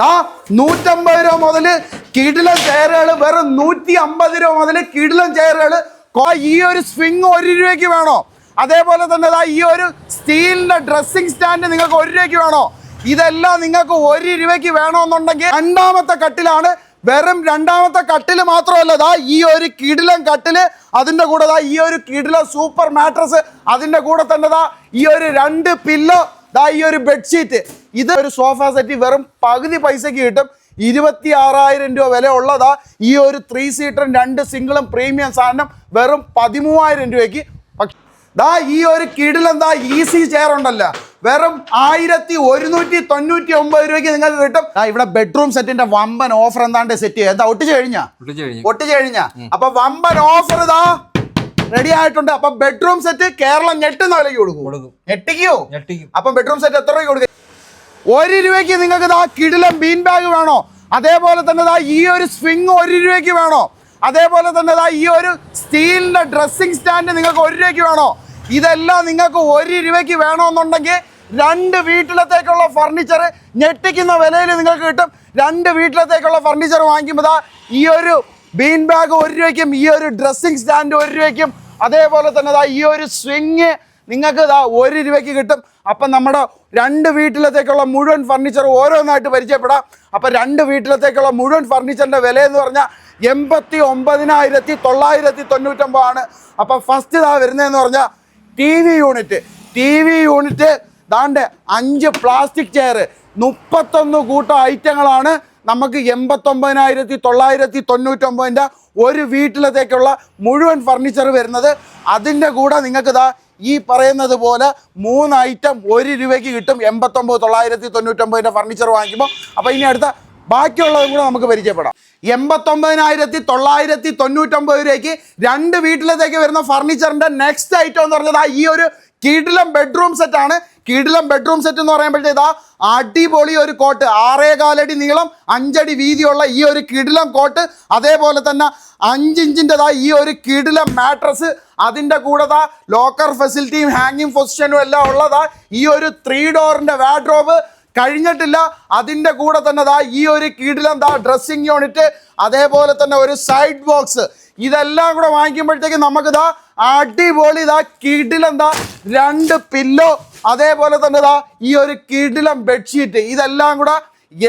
ദാ നൂറ്റമ്പത് രൂപ മുതൽ കിടിലം ചെയറുകൾ വെറും നൂറ്റി അമ്പത് രൂപ മുതൽ കിടിലം ചെയറുകൾ ഈ ഒരു സ്വിങ് ഒരു രൂപയ്ക്ക് വേണോ? അതേപോലെ തന്നെ ദാ ഈ ഒരു സ്റ്റീലിന്റെ ഡ്രസ്സിംഗ് സ്റ്റാൻഡ് നിങ്ങൾക്ക് ഒരു രൂപയ്ക്ക് വേണോ? ഇതെല്ലാം നിങ്ങൾക്ക് ഒരു രൂപയ്ക്ക് വേണമെന്നുണ്ടെങ്കിൽ രണ്ടാമത്തെ കട്ടിലാണ്. വെറും രണ്ടാമത്തെ കട്ടിൽ മാത്രമല്ല ദാ ഈ ഒരു കിടിലം കട്ടിൽ അതിന്റെ കൂടെ ദാ ഈ ഒരു കിടില സൂപ്പർ മാട്രസ് അതിന്റെ കൂടെ തന്നെ ദാ ഈ ഒരു രണ്ട് പില്ലോ ദാ ഈ ഒരു ബെഡ്ഷീറ്റ്. ഇത് ഒരു സോഫ സെറ്റ് വെറും പകുതി പൈസയ്ക്ക് കിട്ടും. ഇരുപത്തി ആറായിരം രൂപ വില ഉള്ളതാ. ഈ ഒരു ത്രീ സീറ്ററും രണ്ട് സിംഗിളും പ്രീമിയം സാധനം വെറും പതിമൂവായിരം രൂപയ്ക്ക് ദാ ഈ ഒരു കിടിലെന്താ ഈസി ചെയർ ഉണ്ടല്ല. വെറും ആയിരത്തി ഒരുന്നൂറ്റി തൊണ്ണൂറ്റി ഒമ്പത് രൂപയ്ക്ക് നിങ്ങൾക്ക് കിട്ടും. ഇവിടെ ബെഡ്റൂം സെറ്റിന്റെ വമ്പൻ ഓഫർ എന്താണ്ട് സെറ്റ് എന്താ ഒട്ടിച്ചു കഴിഞ്ഞാ? ഒട്ടിച്ചു കഴിഞ്ഞാ. അപ്പൊ വമ്പൻ ഓഫർ ഇതാ റെഡി ആയിട്ടുണ്ട്. അപ്പൊ ബെഡ്റൂം സെറ്റ് കേരളം ഞെട്ടുന്ന വിലയ്ക്ക് കൊടുക്കും. കൊടുക്കും. ഞെട്ടിക്കോ? ഞെട്ടിക്കും. അപ്പൊ ബെഡ്റൂം സെറ്റ് എത്ര രൂപ കൊടുക്കും ഒരു രൂപയ്ക്ക് നിങ്ങൾക്ക് ഇതാ കിടിലം ബീൻ ബാഗ് വേണോ? അതേപോലെ തന്നെ ഇതാ ഈ ഒരു സ്വിങ് ഒരു രൂപയ്ക്ക് വേണോ? അതേപോലെ തന്നെ ഇതാ ഈ ഒരു സ്റ്റീലിന്റെ ഡ്രസ്സിംഗ് സ്റ്റാൻഡ് നിങ്ങൾക്ക് ഒരു രൂപയ്ക്ക് വേണോ? ഇതെല്ലാം നിങ്ങൾക്ക് ഒരു രൂപയ്ക്ക് വേണമെന്നുണ്ടെങ്കിൽ രണ്ട് വീട്ടിലത്തേക്കുള്ള ഫർണിച്ചർ ഞെട്ടിക്കുന്ന വിലയിൽ നിങ്ങൾക്ക് കിട്ടും. രണ്ട് വീട്ടിലത്തേക്കുള്ള ഫർണിച്ചർ വാങ്ങിക്കുമ്പോൾ ഇതാ ഈ ഒരു ബീൻ ബാഗ് ഒരു രൂപയ്ക്കും ഈ ഒരു ഡ്രസ്സിംഗ് സ്റ്റാൻഡ് ഒരു രൂപയ്ക്കും അതേപോലെ തന്നെ ദാ ഈ ഒരു സ്വിങ് നിങ്ങൾക്ക് ഇതാ ഒരു രൂപയ്ക്ക് കിട്ടും. അപ്പം നമ്മുടെ രണ്ട് വീട്ടിലത്തേക്കുള്ള മുഴുവൻ ഫർണിച്ചർ ഓരോന്നായിട്ട് പരിചയപ്പെടാം. അപ്പം രണ്ട് വീട്ടിലത്തേക്കുള്ള മുഴുവൻ ഫർണിച്ചറിന്റെ വില എന്ന് പറഞ്ഞാൽ എൺപത്തി ഒമ്പതിനായിരത്തി തൊള്ളായിരത്തി തൊണ്ണൂറ്റൊമ്പതാണ് അപ്പം ഫസ്റ്റ് ഇതാ വരുന്നതെന്ന് പറഞ്ഞാൽ T V unit T V unit ദാണ്ട് അഞ്ച് പ്ലാസ്റ്റിക് ചെയർ മുപ്പത്തൊന്ന് കൂട്ടം ഐറ്റങ്ങളാണ് നമുക്ക് എൺപത്തൊമ്പതിനായിരത്തി തൊള്ളായിരത്തി തൊണ്ണൂറ്റൊമ്പതിന്റെ ഒരു വീട്ടിലത്തേക്കുള്ള മുഴുവൻ ഫർണിച്ചർ വരുന്നത് അതിന്റെ കൂടെ നിങ്ങൾക്ക് ഇതാ ഈ പറയുന്നത് പോലെ മൂന്ന് ഐറ്റം ഒരു രൂപയ്ക്ക് കിട്ടും. എൺപത്തൊമ്പത് തൊള്ളായിരത്തി തൊണ്ണൂറ്റൊമ്പതിന്റെ ഫർണിച്ചർ വാങ്ങിക്കുമ്പോൾ അപ്പോൾ ഇനി അടുത്ത ബാക്കിയുള്ളതും കൂടെ നമുക്ക് പരിചയപ്പെടാം. എൺപത്തൊമ്പതിനായിരത്തി തൊള്ളായിരത്തി തൊണ്ണൂറ്റൊമ്പത് രൂപയ്ക്ക് രണ്ട് വീട്ടിലത്തേക്ക് വരുന്ന ഫർണിച്ചറിന്റെ നെക്സ്റ്റ് ഐറ്റം എന്ന് പറഞ്ഞത് ആ ഈ ഒരു കിടിലം ബെഡ്റൂം സെറ്റ് ആണ്. കീടിലം ബെഡ്റൂം സെറ്റ് എന്ന് പറയുമ്പോഴത്തേതാ അടിപൊളി ഒരു കോട്ട് ആറേകാലടി നീളം അഞ്ചടി വീതിയുള്ള ഈ ഒരു കിടിലം കോട്ട് അതേപോലെ തന്നെ അഞ്ചിഞ്ചിന്റെതാ ഈ ഒരു കിടിലം മാട്രസ് അതിന്റെ കൂടെ ദാ ലോക്കർ ഫെസിലിറ്റിയും ഹാങ്ങിങ് പൊസിഷനും എല്ലാം ഉള്ളതാ ഈ ഒരു ത്രീ ഡോറിന്റെ വാഡ്രോബ് കഴിഞ്ഞിട്ടില്ല അതിന്റെ കൂടെ തന്നെ ദാ ഈ ഒരു കീടിലം ദാ ഡ്രസ്സിങ് യൂണിറ്റ് അതേപോലെ തന്നെ ഒരു സൈഡ് ബോക്സ് ഇതെല്ലാം കൂടെ വാങ്ങിക്കുമ്പോഴത്തേക്ക് നമുക്ക് ഇതാ അടിപൊളി ഇതാ കീടിലം ദാ രണ്ട് പില്ലോ അതേപോലെ തന്നെ ഇതാ ഈ ഒരു കിടിലം ബെഡ്ഷീറ്റ് ഇതെല്ലാം കൂടെ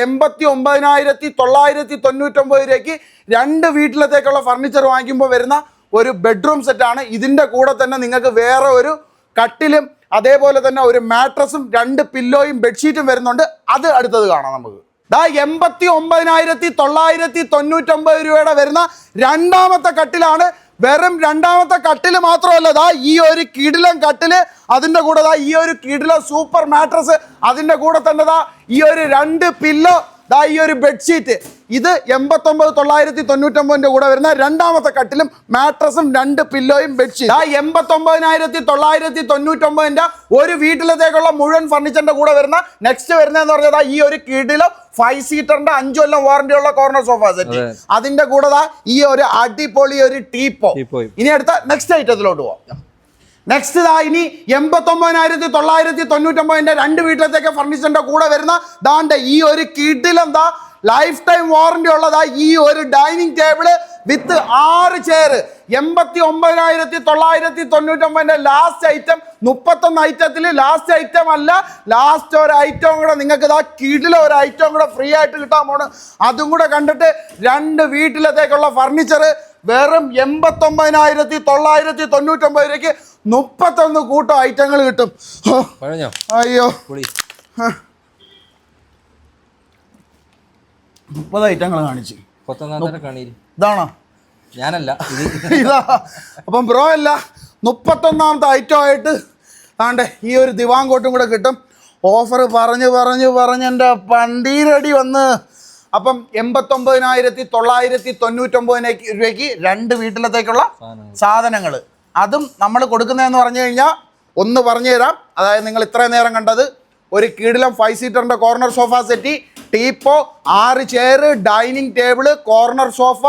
എൺപത്തി ഒമ്പതിനായിരത്തി തൊള്ളായിരത്തി തൊണ്ണൂറ്റൊമ്പത് രൂപയ്ക്ക് രണ്ട് വീട്ടിലത്തേക്കുള്ള ഫർണിച്ചർ വാങ്ങിക്കുമ്പോൾ വരുന്ന ഒരു ബെഡ്റൂം സെറ്റാണ് ഇതിന്റെ കൂടെ തന്നെ നിങ്ങൾക്ക് വേറെ ഒരു കട്ടിലും അതേപോലെ തന്നെ ഒരു മാട്രസും രണ്ട് പില്ലോയും ബെഡ്ഷീറ്റും വരുന്നുണ്ട്. അത് അടുത്തത് കാണാം നമുക്ക്. ദാ എൺപത്തി ഒമ്പതിനായിരത്തി തൊള്ളായിരത്തി തൊണ്ണൂറ്റൊമ്പത് രൂപയുടെ വരുന്ന രണ്ടാമത്തെ കട്ടിലാണ്. വെറും രണ്ടാമത്തെ കട്ടിൽ മാത്രമല്ല ദാ ഈ ഒരു കിടിലം കട്ടിൽ അതിന്റെ കൂടെ ദാ ഈ ഒരു കിടിലം സൂപ്പർ മാട്രസ് അതിന്റെ കൂടെ തന്നെ ദാ ഈ ഒരു രണ്ട് പില്ലോ ദാ ഈ ഒരു ബെഡ്ഷീറ്റ്. ഇത് എൺപത്തൊമ്പത് തൊള്ളായിരത്തി തൊണ്ണൂറ്റൊമ്പതിന്റെ കൂടെ വരുന്ന രണ്ടാമത്തെ കട്ടിലും മാട്രസും രണ്ട് പില്ലോയും ബെഡ്ഷീറ്റ്. ആ എൺപത്തൊമ്പതിനായിരത്തി തൊള്ളായിരത്തി തൊണ്ണൂറ്റൊമ്പതിന്റെ ഒരു വീട്ടിലത്തേക്കുള്ള മുഴുവൻ ഫർണിച്ചറിന്റെ കൂടെ വരുന്ന നെക്സ്റ്റ് വരുന്നതെന്ന് പറഞ്ഞാൽ ഈ ഒരു കീഴിലോ ഫൈവ് സീറ്ററിന്റെ അഞ്ചു കൊല്ലം വാറന്റി ഉള്ള കോർണർ സോഫ സെറ്റ് അതിന്റെ കൂടെ ഈ ഒരു അടിപൊളി ഒരു ടീപ്പോ. ഇനി അടുത്ത നെക്സ്റ്റ് ഐറ്റത്തിലോട്ട് പോവാം. നെക്സ്റ്റ് ഇതാ ഇനി എൺപത്തൊമ്പതിനായിരത്തി തൊള്ളായിരത്തി തൊണ്ണൂറ്റൊമ്പതിന്റെ രണ്ട് വീട്ടിലത്തേക്ക് ഫർണിച്ചറിന്റെ കൂടെ വരുന്ന ദാണ്ട് ഈ ഒരു കിഡിലെന്താ ലൈഫ് ടൈം വാറന്റി ഉള്ളതാ ഈ ഒരു ഡൈനിങ് ടേബിൾ വിത്ത് ആറ് ചെയർ എൺപത്തി ഒമ്പതിനായിരത്തി തൊള്ളായിരത്തി തൊണ്ണൂറ്റൊമ്പതിന്റെ ലാസ്റ്റ് ഐറ്റം മുപ്പത്തൊന്ന് ഐറ്റത്തിൽ ലാസ്റ്റ് ഐറ്റം അല്ല ലാസ്റ്റ് ഒരു ഐറ്റം കൂടെ നിങ്ങൾക്ക് ഇതാ കീഴിലെ ഒരു ഐറ്റം കൂടെ ഫ്രീ ആയിട്ട് കിട്ടാൻ പോണ്. അതും കൂടെ കണ്ടിട്ട് രണ്ട് വീട്ടിലത്തേക്കുള്ള ഫർണിച്ചർ വെറും എൺപത്തൊമ്പതിനായിരത്തി തൊള്ളായിരത്തി തൊണ്ണൂറ്റൊമ്പത് രൂപയ്ക്ക് മുപ്പത്തൊന്ന് കൂട്ടം. ഐറ്റങ്ങൾ കിട്ടും അയ്യോ. മുപ്പത് ഐറ്റങ്ങൾ കാണിച്ചു. ഇതാണോ? ഞാനല്ല. ഇത് അപ്പം ബ്രോ അല്ല മുപ്പത്തൊന്നാമത്തെ ഐറ്റം ആയിട്ട് ആണ്ടെ ഈ ഒരു ദിവാങ്കോട്ടും കൂടെ കിട്ടും. ഓഫർ പറഞ്ഞ് പറഞ്ഞ് പറഞ്ഞ് എന്റെ പണ്ടീരടി വന്ന്. അപ്പം എൺപത്തൊമ്പതിനായിരത്തി തൊള്ളായിരത്തി തൊണ്ണൂറ്റൊമ്പതിനേക്ക് രൂപയ്ക്ക് രണ്ട് വീട്ടിലത്തേക്കുള്ള. സാധനങ്ങൾ അതും നമ്മൾ കൊടുക്കുന്നതെന്ന് പറഞ്ഞു കഴിഞ്ഞാൽ ഒന്ന് പറഞ്ഞു തരാം അതായത് നിങ്ങൾ ഇത്രയും നേരം കണ്ടത് ഒരു കീടിലം ഫൈവ് സീറ്ററിന്റെ കോർണർ സോഫ സെറ്റി ടീപ്പോ ആറ് chair dining table corner sofa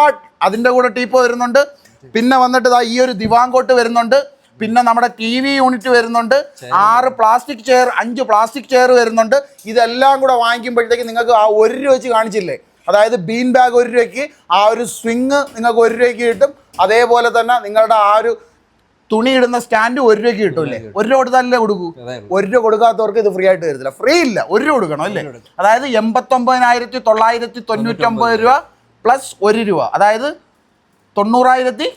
അതിന്റെ കൂടെ ടീപ്പോ വരുന്നുണ്ട്. പിന്നെ വന്നിട്ട് ഈ ഒരു ദിവാങ്കോട്ട് വരുന്നുണ്ട്. പിന്നെ നമ്മുടെ ടി വി യൂണിറ്റ് വരുന്നുണ്ട്. ആറ് പ്ലാസ്റ്റിക് ചെയർ അഞ്ച് പ്ലാസ്റ്റിക് ചെയർ വരുന്നുണ്ട്. ഇതെല്ലാം കൂടെ വാങ്ങിക്കുമ്പോഴത്തേക്ക് നിങ്ങൾക്ക് ആ ഒരു രൂപ വെച്ച് കാണിച്ചില്ലേ? അതായത് ബീൻ ബാഗ് ഒരു രൂപയ്ക്ക് ആ ഒരു സ്വിങ് നിങ്ങൾക്ക് ഒരു രൂപയ്ക്ക് കിട്ടും. അതേപോലെ തന്നെ നിങ്ങളുടെ ആ ഒരു തുണി ഇടുന്ന സ്റ്റാൻഡ് ഒരു രൂപയ്ക്ക് കിട്ടൂല്ലേ ഒരു രൂപ കൊടുത്താലല്ലേ കൊടുക്കൂ. ഒരു രൂപ കൊടുക്കാത്തവർക്ക് ഇത് ഫ്രീ ആയിട്ട് തരത്തില്ല. ഫ്രീ ഇല്ല. ഒരു രൂപ കൊടുക്കണം അല്ലേ? അതായത് എൺപത്തൊമ്പതിനായിരത്തി തൊള്ളായിരത്തി തൊണ്ണൂറ്റൊമ്പത് രൂപ പ്ലസ് ഒരു രൂപ. അതായത് തൊണ്ണൂറായിരത്തി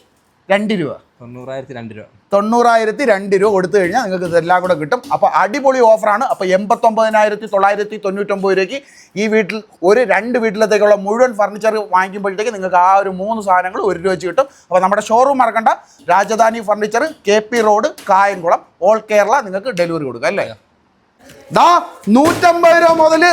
രണ്ട് രൂപ. തൊണ്ണൂറായിരത്തി രണ്ട് രൂപ. തൊണ്ണൂറായിരത്തി രണ്ട് രൂപ കൊടുത്തു കഴിഞ്ഞാൽ നിങ്ങൾക്ക് ഇതെല്ലാം കൂടെ കിട്ടും. അപ്പോൾ അടിപൊളി ഓഫറാണ്. അപ്പോൾ എൺപത്തൊമ്പതിനായിരത്തി തൊള്ളായിരത്തി തൊണ്ണൂറ്റൊമ്പത് രൂപയ്ക്ക് ഈ വീട്ടിൽ ഒരു രണ്ട് വീട്ടിലത്തേക്കുള്ള മുഴുവൻ ഫർണിച്ചർ വാങ്ങിക്കുമ്പോഴത്തേക്ക് നിങ്ങൾക്ക് ആ ഒരു മൂന്ന് സാധനങ്ങൾ ഒരു രൂപ വെച്ച് കിട്ടും. അപ്പോൾ നമ്മുടെ ഷോറൂം മറക്കണ്ട. Rajadhani furniture K P road Kayamkulam all Kerala നിങ്ങൾക്ക് ഡെലിവറി കൊടുക്കുക അല്ലേ? നൂറ്റമ്പത് രൂപ മുതൽ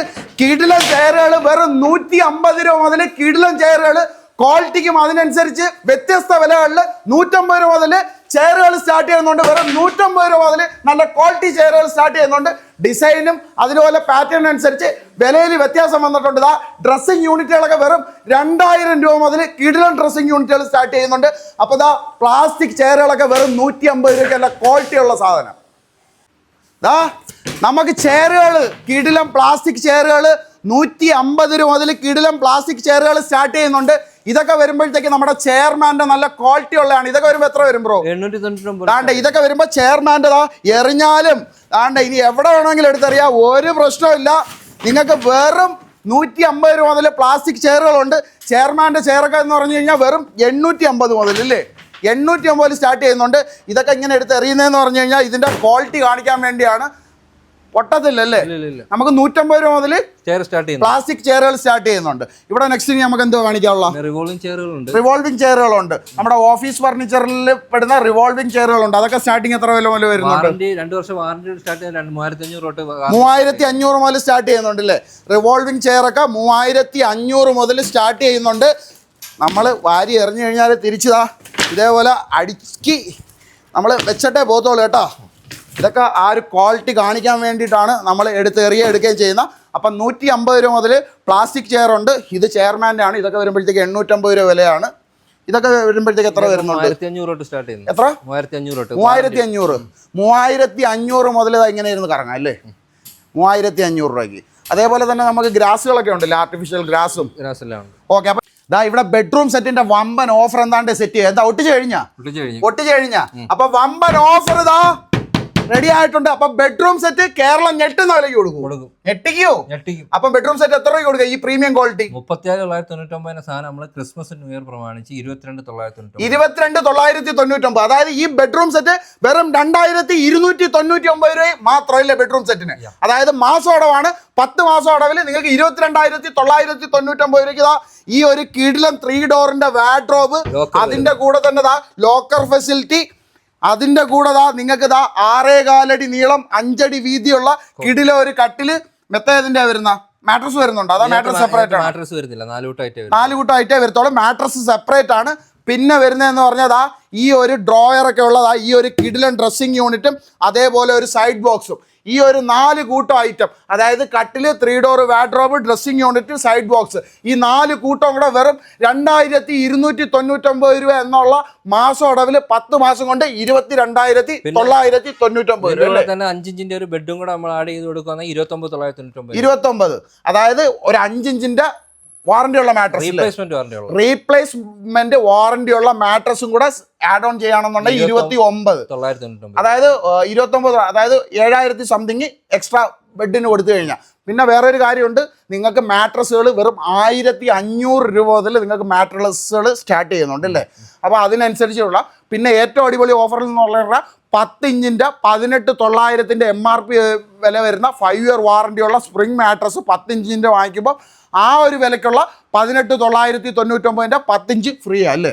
കിടിലം ചെയറുകൾ വെറും നൂറ്റി അമ്പത് രൂപ മുതൽ കിടിലം ചെയറുകൾ. ക്വാളിറ്റിക്കും അതിനനുസരിച്ച് വ്യത്യസ്ത വിലകളിൽ നൂറ്റമ്പത് രൂപ മുതൽ ചെയറുകൾ സ്റ്റാർട്ട് ചെയ്യുന്നുണ്ട്. വെറും നൂറ്റമ്പത് രൂപ മുതൽ നല്ല ക്വാളിറ്റി ചെയറുകൾ സ്റ്റാർട്ട് ചെയ്യുന്നുണ്ട്. ഡിസൈനും അതുപോലെ പാറ്റേൺ അനുസരിച്ച് വിലയിൽ വ്യത്യാസം വന്നിട്ടുണ്ട്. ഇതാ ഡ്രസ്സിങ് യൂണിറ്റുകളൊക്കെ വെറും രണ്ടായിരം രൂപ മുതൽ കിടിലൻ ഡ്രസ്സിങ് യൂണിറ്റുകൾ സ്റ്റാർട്ട് ചെയ്യുന്നുണ്ട്. അപ്പോൾ ഇതാ പ്ലാസ്റ്റിക് ചെയറുകളൊക്കെ വെറും നൂറ്റി അമ്പത് രൂപയ്ക്ക് നല്ല ക്വാളിറ്റിയുള്ള സാധനം. ഇതാ നമുക്ക് ചെയറുകൾ കിടിലം പ്ലാസ്റ്റിക് ചെയറുകൾ നൂറ്റി അമ്പത് രൂപ മുതൽ കിടിലം പ്ലാസ്റ്റിക് ചെയറുകൾ സ്റ്റാർട്ട് ചെയ്യുന്നുണ്ട്. ഇതൊക്കെ വരുമ്പോഴത്തേക്ക് നമ്മുടെ ചെയർമാന്റെ നല്ല ക്വാളിറ്റി ഉള്ളതാണ്. ഇതൊക്കെ വരുമ്പോൾ എത്ര വരും ബ്രോ തൊണ്ണൂറ്റൊമ്പത് ഇതൊക്കെ വരുമ്പോൾ ചെയർമാന്റെ എറിഞ്ഞാലും ദാണ്ട ഇനി എവിടെ വേണമെങ്കിലും എടുത്തറിയാം. ഒരു പ്രശ്നമില്ല നിങ്ങൾക്ക് വെറും നൂറ്റി അമ്പത് രൂപ മുതൽ പ്ലാസ്റ്റിക് ചെയറുകളുണ്ട് ചെയർമാന്റെ ചെയറൊക്കെ എന്ന് പറഞ്ഞു കഴിഞ്ഞാൽ വെറും എണ്ണൂറ്റി അമ്പത് മുതൽ അല്ലേ എണ്ണൂറ്റി അമ്പതിൽ സ്റ്റാർട്ട് ചെയ്യുന്നുണ്ട്. ഇതൊക്കെ ഇങ്ങനെ എടുത്ത് എറിയുന്നതെന്ന് പറഞ്ഞു കഴിഞ്ഞാൽ ഇതിന്റെ ക്വാളിറ്റി കാണിക്കാൻ വേണ്ടിയാണ്. പൊട്ടത്തില്ലല്ലേ? നമുക്ക് നൂറ്റമ്പത് രൂപ മുതൽ ചെയർ സ്റ്റാർട്ട് ചെയ്യുന്നു. പ്ലാസ്റ്റിക് ചെയറുകൾ സ്റ്റാർട്ട് ചെയ്യുന്നുണ്ട്. ഇവിടെ നെക്സ്റ്റ് നമുക്ക് എന്തോ കാണിക്കാനുള്ള റിവോൾവിംഗ് ചെയറുകളുണ്ട് റിവോൾവിംഗ് ചെയറുകളുണ്ട് നമ്മുടെ ഓഫീസ് ഫർണിച്ചറിൽ പെടുന്ന റിവോൾവിംഗ് ചെയറുകളുണ്ട് അതൊക്കെ സ്റ്റാർട്ടിങ് എത്ര വില മുതൽ വരുന്നുണ്ട്? രണ്ട് വർഷം വാറന്റി സ്റ്റാർട്ട് മൂവായിരത്തി അഞ്ഞൂറ് മൂവായിരത്തി മുതൽ സ്റ്റാർട്ട് ചെയ്യുന്നുണ്ട് അല്ലേ റിവോൾവിംഗ് ചെയറൊക്കെ മൂവായിരത്തി അഞ്ഞൂറ് മുതൽ സ്റ്റാർട്ട് ചെയ്യുന്നുണ്ട്. നമ്മൾ വാരി എറിഞ്ഞു കഴിഞ്ഞാൽ തിരിച്ചതാ. ഇതേപോലെ അടുക്കി നമ്മൾ വെച്ചിട്ടേ പോകത്തുള്ളൂ കേട്ടോ. ഇതൊക്കെ ആ ഒരു ക്വാളിറ്റി കാണിക്കാൻ വേണ്ടിയിട്ടാണ് നമ്മൾ എടുത്ത് എറിയ എടുക്കുകയും ചെയ്യുന്ന അപ്പം നൂറ്റി അമ്പത് രൂപ മുതൽ പ്ലാസ്റ്റിക് ചെയർ ഉണ്ട്. ഇത് ചെയർമാന്റെ ആണ്. ഇതൊക്കെ വരുമ്പോഴത്തേക്ക് എണ്ണൂറ്റമ്പത് രൂപ വിലയാണ്. ഇതൊക്കെ വരുമ്പോഴത്തേക്ക് എത്ര വരുന്നുണ്ട്? എത്ര? മൂവായിരത്തി അഞ്ഞൂറ് മൂവായിരത്തി അഞ്ഞൂറ് മുതൽ ഇങ്ങനെ ഇരുന്ന് കറങ്ങാം അല്ലേ? മൂവായിരത്തി അഞ്ഞൂറ് രൂപയ്ക്ക്. അതേപോലെ തന്നെ നമുക്ക് ഗ്രാസുകളൊക്കെ ഉണ്ടല്ലോ ആർട്ടിഫിഷ്യൽ ഗ്രാസും. ഓക്കെ അപ്പം ഇതാ ഇവിടെ ബെഡ്റൂം സെറ്റിന്റെ വമ്പൻ ഓഫർ എന്താണ്ട് സെറ്റ് ചെയ്യുക എന്താ ഒട്ടിച്ചു കഴിഞ്ഞു? ഒട്ടിച്ച് കഴിഞ്ഞാ. അപ്പൊ വമ്പൻ ഓഫർ ഇതാ. റെഡി ആയിട്ടുണ്ട്. അപ്പൊ ബെഡ്റൂം സെറ്റ് കേരളം ഞെട്ടുന്ന വിലയ്ക്ക് കൊടുക്കും. കൊടുക്കും. ഞെട്ടിക്കോ? ഞെട്ടിക്കും. അപ്പം ബെഡ്റൂം സെറ്റ് എത്ര രൂപ കൊടുക്കുക? ഈ പ്രീമിയം ക്വാളിറ്റി മുപ്പത്തിയാറ് തൊള്ളായിരത്തി തൊണ്ണൂറ്റൊമ്പതിന് സാധനം നമ്മൾ ക്രിസ്മസ് ന്യൂ ഇയർ പ്രമാണിച്ച് ഇരുപത്തിരണ്ട് തൊള്ളായിരത്തി ഇരുപത്തിരണ്ട് തൊള്ളായിരത്തി തൊണ്ണൂറ്റൊമ്പത് അതായത് ഈ ബെഡ്റൂം സെറ്റ് വെറും രണ്ടായിരത്തി ഇരുന്നൂറ്റി തൊണ്ണൂറ്റി ഒമ്പത് രൂപ മാത്രമല്ല ബെഡ്റൂം സെറ്റിന് അതായത് മാസം അടവാണ്. പത്ത് മാസം അടവിൽ നിങ്ങൾക്ക് ഇരുപത്തിരണ്ടായിരത്തി തൊള്ളായിരത്തി തൊണ്ണൂറ്റൊമ്പത് രൂപയ്ക്ക് ഇതാ ഈ ഒരു കിടിലം ത്രീ ഡോറിന്റെ വാഡ്രോബ് അതിന്റെ കൂടെ തന്നെ ദാ ലോക്കർ ഫെസിലിറ്റി അതിന്റെ കൂടെ ദാ നിങ്ങൾക്ക് ദാ ആറേ കാലടി നീളം അഞ്ചടി വീതിയുള്ള കിടില ഒരു കട്ടിൽ മെത്തേതിന്റെ വരുന്ന? മാട്രസ് വരുന്നുണ്ട്? അതാ മാട്രസ് സെപ്പറേറ്റ് ആണ്? മാട്രസ് വരുന്നില്ല. നാല് കൂട്ടായിട്ട് വരും നാല് കൂട്ടമായിട്ടേ വരത്തോളം മാട്രസ് സെപ്പറേറ്റ് ആണ്. പിന്നെ വരുന്നതെന്ന് പറഞ്ഞതാ ഈ ഒരു ഡ്രോയർ ഒക്കെ ഉള്ളതാ ഈ ഒരു കിഡിലൻ ഡ്രസ്സിങ് യൂണിറ്റും അതേപോലെ ഒരു സൈഡ് ബോക്സും ഈ ഒരു നാല് കൂട്ടം ഐറ്റം അതായത് കട്ടിൽ three door wardrobe dressing unit side box ഈ നാല് കൂട്ടം കൂടെ വെറും രണ്ടായിരത്തി ഇരുന്നൂറ്റി തൊണ്ണൂറ്റൊമ്പത് രൂപ എന്നുള്ള മാസം അടവിൽ പത്ത് മാസം കൊണ്ട് ഇരുപത്തി രണ്ടായിരത്തി തൊള്ളായിരത്തി തൊണ്ണൂറ്റൊമ്പത് രൂപ തന്നെ അഞ്ചിഞ്ചിന്റെ ഒരു ബെഡും കൂടെ നമ്മൾ ആഡ് ചെയ്ത് കൊടുക്കുകയാണെങ്കിൽ ഇരുപത്തൊമ്പത് തൊള്ളായിരത്തി തൊണ്ണൂറ്റൊമ്പത് ഇരുപത്തൊമ്പത്. അതായത് ഒരു അഞ്ചിഞ്ചിന്റെ വാറണ്ടി ഉള്ള മാട്രസ് റീപ്ലേസ്മെന്റ് വാറന്റി ഉള്ളത് റീപ്ലേസ്മെന്റ് വാറണ്ടി ഉള്ള മാട്രസും കൂടെ ആഡ് ഓൺ ചെയ്യുകയാണെന്നുണ്ടെങ്കിൽ ഇരുപത്തി ഒമ്പത് അതായത് ഇരുപത്തി ഒമ്പത് അതായത് ഏഴായിരത്തി സംതിങ് എക്സ്ട്രാ ബെഡിന് കൊടുത്തു കഴിഞ്ഞാൽ പിന്നെ വേറൊരു കാര്യമുണ്ട് നിങ്ങൾക്ക് മാട്രസുകൾ വെറും ആയിരത്തി അഞ്ഞൂറ് രൂപ മുതൽ നിങ്ങൾക്ക് മാട്രസുകൾ സ്റ്റാർട്ട് ചെയ്യുന്നുണ്ട് അല്ലേ? അപ്പോൾ അതിനനുസരിച്ചുള്ള പിന്നെ ഏറ്റവും അടിപൊളി ഓഫറിൽ നിന്നുള്ള പത്ത് ഇഞ്ചിന്റെ പതിനെട്ട് തൊള്ളായിരത്തിന്റെ എം ആർ പി വില വരുന്ന ഫൈവ് ഇയർ വാറന്റിയുള്ള സ്പ്രിംഗ് മാട്രസ് പത്ത് ഇഞ്ചിന്റെ വാങ്ങിക്കുമ്പോൾ ആ ഒരു വിലക്കുള്ള പതിനെട്ട് തൊള്ളായിരത്തി തൊണ്ണൂറ്റൊമ്പതിന്റെ പത്തിഞ്ച് ഫ്രീ അല്ലേ?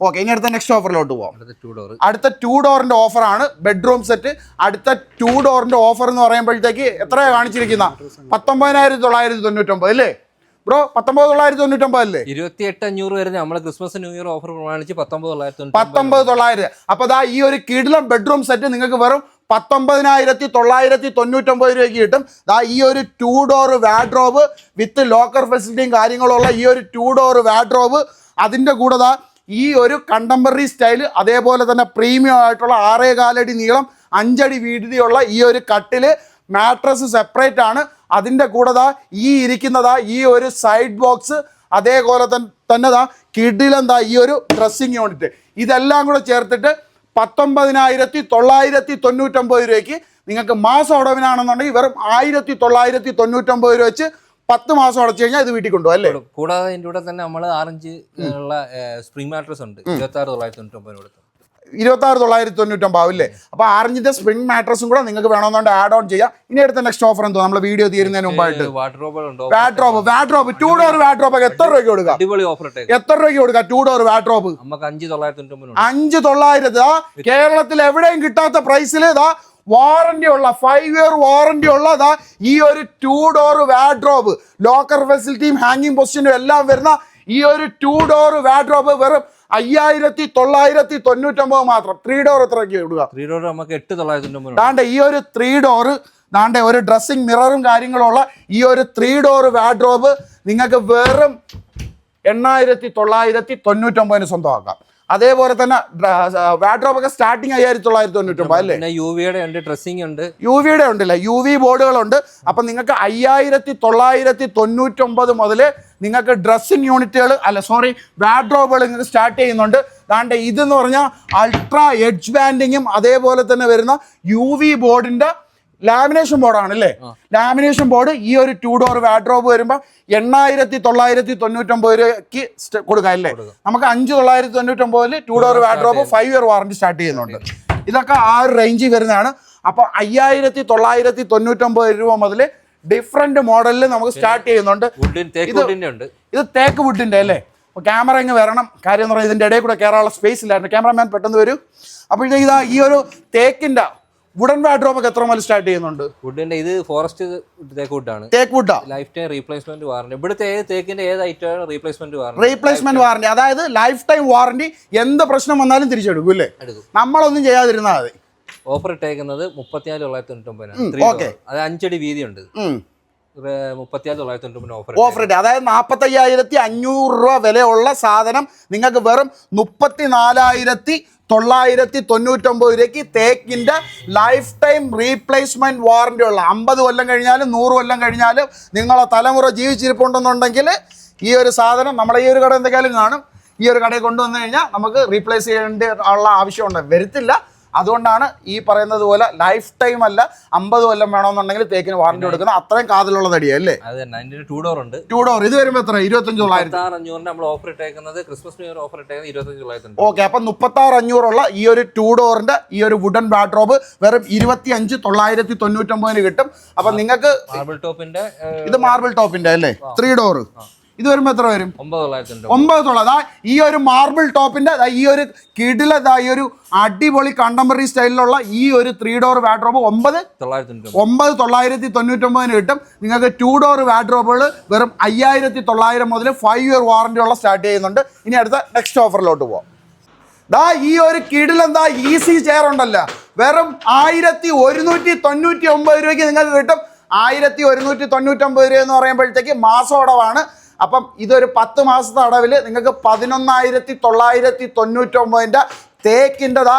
ഓക്കെ ഇനി അടുത്ത നെക്സ്റ്റ് ഓഫറിലോട്ട് പോവാം. അടുത്ത ടു ഡോർ അടുത്ത ആണ് ഡോറിന്റെ ഓഫറാണ് ബെഡ്റൂം സെറ്റ് അടുത്ത ടു ഡോറിന്റെ ഓഫർ എന്ന് പറയുമ്പോഴത്തേക്ക് എത്രയാണ് കാണിച്ചിരിക്കുന്ന? പത്തൊമ്പതിനായിരത്തി തൊള്ളായിരത്തി തൊണ്ണൂറ്റൊമ്പത് അല്ലേ? ബ്രോ പത്തൊമ്പത് തൊള്ളായിരത്തി തൊണ്ണൂറ്റൊമ്പത് അല്ലേ? ഇരുപത്തി എട്ട് അഞ്ഞൂറ് വരുന്ന നമ്മൾ ക്രിസ്മസ് ന്യൂ ഇയർ ഓഫർ പ്രമാണിച്ച് പത്തൊമ്പത് തൊള്ളായിരത്തി പത്തൊമ്പത് തൊള്ളായിരം. അപ്പൊ ദാ ഈ ഒരു കിടിലം ബെഡ്റൂം സെറ്റ് നിങ്ങൾക്ക് വെറും പത്തൊമ്പതിനായിരത്തി തൊള്ളായിരത്തി തൊണ്ണൂറ്റൊമ്പത് രൂപയ്ക്ക് കിട്ടും. ദാ ഈ ഒരു two door wardrobe with locker ഫെസിലിറ്റിയും കാര്യങ്ങളുള്ള ഈ ഒരു ടു ഡോർ വാഡ്രോബ് അതിന്റെ കൂടെ ദാ ഈ ഒരു കണ്ടംപററി സ്റ്റൈൽ അതേപോലെ തന്നെ പ്രീമിയം ആയിട്ടുള്ള ആറേ കാലടി നീളം അഞ്ചടി വീതിയുള്ള ഈ ഒരു കട്ടിൽ മാട്രസ് സെപ്പറേറ്റ് ആണ്. അതിന്റെ കൂടെ ദാ ഈ ഇരിക്കുന്നതാ ഈ ഒരു സൈഡ് ബോക്സ് അതേപോലെ തന്നെ തന്നെ ദാ കിഡിലെന്താ ഈ ഒരു ഡ്രസ്സിങ് യൂണിറ്റ് ഇതെല്ലാം കൂടെ ചേർത്തിട്ട് പത്തൊമ്പതിനായിരത്തി തൊള്ളായിരത്തി തൊണ്ണൂറ്റൊമ്പത് രൂപയ്ക്ക് നിങ്ങൾക്ക് മാസം അടവിനാണെന്നുണ്ടെങ്കിൽ വെറും ആയിരത്തി തൊള്ളായിരത്തി തൊണ്ണൂറ്റൊമ്പത് രൂപ വെച്ച് പത്ത് മാസം അടച്ചു കഴിഞ്ഞാൽ ഇത് വീട്ടിൽ കൊണ്ടുപോകും അല്ലേ? കൂടാതെ ഇതിന്റെ കൂടെ തന്നെ നമ്മൾ ആറഞ്ച് ഉള്ള സ്പ്രിംഗ് മാട്രസ് ഉണ്ട്. ഇരുപത്തി ആറ് തൊള്ളായിരത്തി തൊണ്ണൂറ്റൊമ്പത് കൊടുത്തു ഇരുപത്തി ആറ് തൊള്ളായിരത്തി തൊണ്ണൂറ്റൊമ്പത് ആവും അല്ലേ അപ്പോൾ ആറഞ്ചിന്റെ സ്പ്രിംഗ് മാട്രസും കൂടെ നിങ്ങൾക്ക് വേണമെന്നുണ്ട് ആഡ് ഓൺ ചെയ്യാം. ഇനി അടുത്ത നെക്സ്റ്റ് ഓഫർ എന്തോ? നമ്മൾ വീഡിയോ തീരുന്നതിന് മുമ്പായിട്ട്. വാട്രോപ്പ് വാട്രോപ്പ് ടൂ ഡോർ വാട്രോപ്പ് എത്ര രൂപയ്ക്ക് കൊടുക്കുക എത്ര രൂപയ്ക്ക് കൊടുക്കുക ടൂ ഡോർ വാട്രോപ്പ് അഞ്ച് തൊള്ളായിരത്തി കേരളത്തിൽ എവിടെയും കിട്ടാത്ത പ്രൈസിൽ ഇതാ വാറന്റി ഉള്ള ഫൈവ് ഇയർ വാറന്റി ഉള്ള ഇതാ ഈ ഒരു ടൂ ഡോർ വാഡ്രോബ് ലോക്കർ ഫെസിലിറ്റിയും ഹാങ്ങിങ് പൊസിഷനും എല്ലാം വരുന്ന ഈ ഒരു ടൂ ഡോർ വാഡ്രോബ് വെറും അയ്യായിരത്തി തൊള്ളായിരത്തി തൊണ്ണൂറ്റൊമ്പത് മാത്രം. ത്രീ ഡോർ എത്ര ഇടുക? ത്രീ ഡോർ നമുക്ക് എട്ട് തൊള്ളായിരത്തി താണ്ട ഈ ഒരു ത്രീ ഡോർ താണ്ട ഒരു ഡ്രസ്സിങ് മിററും കാര്യങ്ങളുള്ള ഈ ഒരു ത്രീ ഡോർ വാഡ്രോബ് നിങ്ങൾക്ക് വെറും എണ്ണായിരത്തി തൊള്ളായിരത്തി തൊണ്ണൂറ്റൊമ്പതിന് സ്വന്തമാക്കാം. അതേപോലെ തന്നെ വാഡ്രോബ് ഒക്കെ സ്റ്റാർട്ടിങ് അയ്യായിരത്തി തൊള്ളായിരത്തി തൊണ്ണൂറ്റി ഒമ്പത് അല്ലേ? യു വിയുടെ ഉണ്ട് ഡ്രസ്സിംഗ് ഉണ്ട്. യു വിയുടെ ഉണ്ടല്ലേ? യു വി ബോർഡുകളുണ്ട് അപ്പം നിങ്ങൾക്ക് അയ്യായിരത്തി തൊള്ളായിരത്തി തൊണ്ണൂറ്റൊമ്പത് മുതൽ നിങ്ങൾക്ക് ഡ്രസ്സിങ് യൂണിറ്റുകൾ അല്ല സോറി വാഡ്രോബുകൾ നിങ്ങൾക്ക് സ്റ്റാർട്ട് ചെയ്യുന്നുണ്ട്. ദാണ്ട് ഇതെന്ന് പറഞ്ഞാൽ അൾട്രാ എഡ്ജ് ബാൻഡിങ്ങും അതേപോലെ തന്നെ വരുന്ന യു വി ബോർഡിന്റെ ലാമിനേഷൻ ബോർഡാണ് അല്ലേ? ലാമിനേഷൻ ബോർഡ് ഈ ഒരു ടു ഡോർ വാഡ്രോബ് വരുമ്പോൾ എണ്ണായിരത്തി തൊള്ളായിരത്തി തൊണ്ണൂറ്റൊമ്പത് രൂപയ്ക്ക് കൊടുക്കാം അല്ലേ? നമുക്ക് അഞ്ച് തൊള്ളായിരത്തി തൊണ്ണൂറ്റൊമ്പതിൽ two door wardrobe five year warranty start ചെയ്യുന്നുണ്ട്. ഇതൊക്കെ ആ ഒരു റേഞ്ചിൽ വരുന്നതാണ്. അപ്പോൾ അയ്യായിരത്തി തൊള്ളായിരത്തി തൊണ്ണൂറ്റൊമ്പത് രൂപ മുതൽ ഡിഫറെന്റ് മോഡലിൽ നമുക്ക് സ്റ്റാർട്ട് ചെയ്യുന്നുണ്ട്. ഇത് തേക്ക് വുഡിന്റെ അല്ലേ? അപ്പോൾ ക്യാമറ ഇങ്ങ് വരണം. കാര്യം എന്ന് പറഞ്ഞാൽ ഇതിന്റെ ഇടയിൽ കൂടെ കയറാനുള്ള സ്പേസ് ഇല്ലായിരുന്നു. ക്യാമറമാൻ പെട്ടെന്ന് വരും. അപ്പോഴത്തേക്ക് ഇതാ ഈ ഒരു തേക്കിന്റെ വുഡൻ വാഡ്രോപ്പ് ഒക്കെ എത്ര മുതൽ സ്റ്റാർട്ട് ചെയ്യുന്നുണ്ട്? വുഡിന്റെ ഇത് ഫോറസ്റ്റ് തേക്ക് വുഡാണ് തേക്ക് വുഡാ ലൈഫ് ടൈം റീപ്ലേസ്മെന്റ് വാറന്റി ഇവിടുത്തെ ഏത് തേക്കിന്റെ ഏത് ഐറ്റമാണ് റീപ്ലേസ്മെന്റ് വാറന്റി റീപ്ലേസ്മെന്റ് വാറന്റി അതായത് ലൈഫ് ടൈം വാറന്റി എന്ത് പ്രശ്നം വന്നാലും തിരിച്ചെടുക്കും അല്ലേ? നമ്മളൊന്നും ചെയ്യാതിരുന്നാൽ മതി. ഓഫർ ഇട്ടേക്കുന്നത് മുപ്പത്തിനാല് തൊള്ളായിരത്തി തൊണ്ണൂറ്റി ഒമ്പതിനാണ്. അത് അഞ്ചടി വീതി മുപ്പത്തിനാല് തൊള്ളായിരത്തി തൊണ്ണൂറ്റി ഓഫർ ഓഫർ അതായത് നാൽപ്പത്തയ്യായിരത്തി അഞ്ഞൂറ് രൂപ വിലയുള്ള സാധനം നിങ്ങൾക്ക് വെറും മുപ്പത്തി നാലായിരത്തി തൊള്ളായിരത്തി തൊണ്ണൂറ്റൊമ്പത് രൂപയ്ക്ക് തേക്കിന്റെ ലൈഫ് ടൈം റീപ്ലേസ്മെന്റ് വാറണ്ടി ഉള്ള അമ്പത് കൊല്ലം കഴിഞ്ഞാലും നൂറ് കൊല്ലം കഴിഞ്ഞാലും നിങ്ങളെ തലമുറ ജീവിച്ചിരിപ്പുണ്ടെന്നുണ്ടെങ്കിൽ ഈ ഒരു സാധനം നമ്മളെ ഈ ഒരു കട എന്തെങ്കിലും കാണും. ഈ ഒരു കടയിൽ കൊണ്ടുവന്നു കഴിഞ്ഞാൽ നമുക്ക് റീപ്ലേസ് ചെയ്യേണ്ട ഉള്ള ആവശ്യമുണ്ട്. വരുത്തില്ല. അതുകൊണ്ടാണ് ഈ പറയുന്നത് പോലെ ലൈഫ് ടൈം അല്ല അമ്പത് കൊല്ലം വേണമെന്നുണ്ടെങ്കിൽ തേക്കിന് വാറണ്ടി കൊടുക്കുന്ന അത്രയും കാതിലുള്ള തടിയല്ലേ? ടൂ ഡോർ ഉണ്ട്. ടൂ ഡോർ ഇത് വരുമ്പോൾ എത്ര? ഇരുപത്തഞ്ച് തൊള്ളായിരത്തി നമ്മൾ ഓഫർ ഇട്ടേക്കുന്നത് ക്രിസ്മസ് ന്യൂ ഇയർ ഓഫർ ഇട്ടേക്കുന്നത് ഇരുപത്തഞ്ച് തൊള്ളായിരത്തി ഓക്കെ അപ്പം മുപ്പത്തി ആറ് അഞ്ഞൂറുള്ള ഈ ഒരു ടൂ ഡോറിന്റെ ഈ ഒരു വുഡൻ ബാഡ്രോബ് വെറും ഇരുപത്തി അഞ്ച് തൊള്ളായിരത്തി തൊണ്ണൂറ്റൊമ്പതിന് കിട്ടും. അപ്പം നിങ്ങൾക്ക് മാർബിൾ ടോപ്പിന്റെ ഇത് മാർബിൾ ടോപ്പിന്റെ അല്ലേ? ത്രീ ഡോർ ഇത് വരുമ്പോൾ എത്ര വരും? ഒമ്പത് തൊള്ളായിരത്തി തൊണ്ണൂറ്റി ഒമ്പത് തൊള്ള അതാ ഈ ഒരു മാർബിൾ ടോപ്പിന്റെ ഈ ഒരു കിടില ഈ ഒരു അടിപൊളി കണ്ടംപററി സ്റ്റൈലിലുള്ള ഈ ഒരു ത്രീ ഡോർ വാഡ്രോബ് ഒമ്പത് തൊള്ളായിരത്തി തൊണ്ണൂറ്റി ഒമ്പത് തൊള്ളായിരത്തി തൊണ്ണൂറ്റൊമ്പതിന് കിട്ടും. നിങ്ങൾക്ക് ടു ഡോർ വാഡ്രോബുകൾ വെറും അയ്യായിരത്തി തൊള്ളായിരം മുതൽ ഫൈവ് ഇയർ വാറണ്ടി ഉള്ള സ്റ്റാർട്ട് ചെയ്യുന്നുണ്ട്. ഇനി അടുത്ത നെക്സ്റ്റ് ഓഫറിലോട്ട് പോവാം. ദാ ഈ ഒരു കിടിലെന്താ ഈസി ചെയർ ഉണ്ടല്ലോ. വെറും ആയിരത്തി ഒരുന്നൂറ്റി തൊണ്ണൂറ്റി ഒമ്പത് രൂപയ്ക്ക് നിങ്ങൾക്ക് കിട്ടും. ആയിരത്തി ഒരുന്നൂറ്റി തൊണ്ണൂറ്റൊമ്പത് രൂപ എന്ന് പറയുമ്പോഴത്തേക്ക് മാസം അടവാണ് അപ്പം ഇതൊരു പത്ത് മാസത്തെ അടവിൽ നിങ്ങൾക്ക് പതിനൊന്നായിരത്തി തൊള്ളായിരത്തി തൊണ്ണൂറ്റൊമ്പതിന്റെ തേക്കിന്റെതാ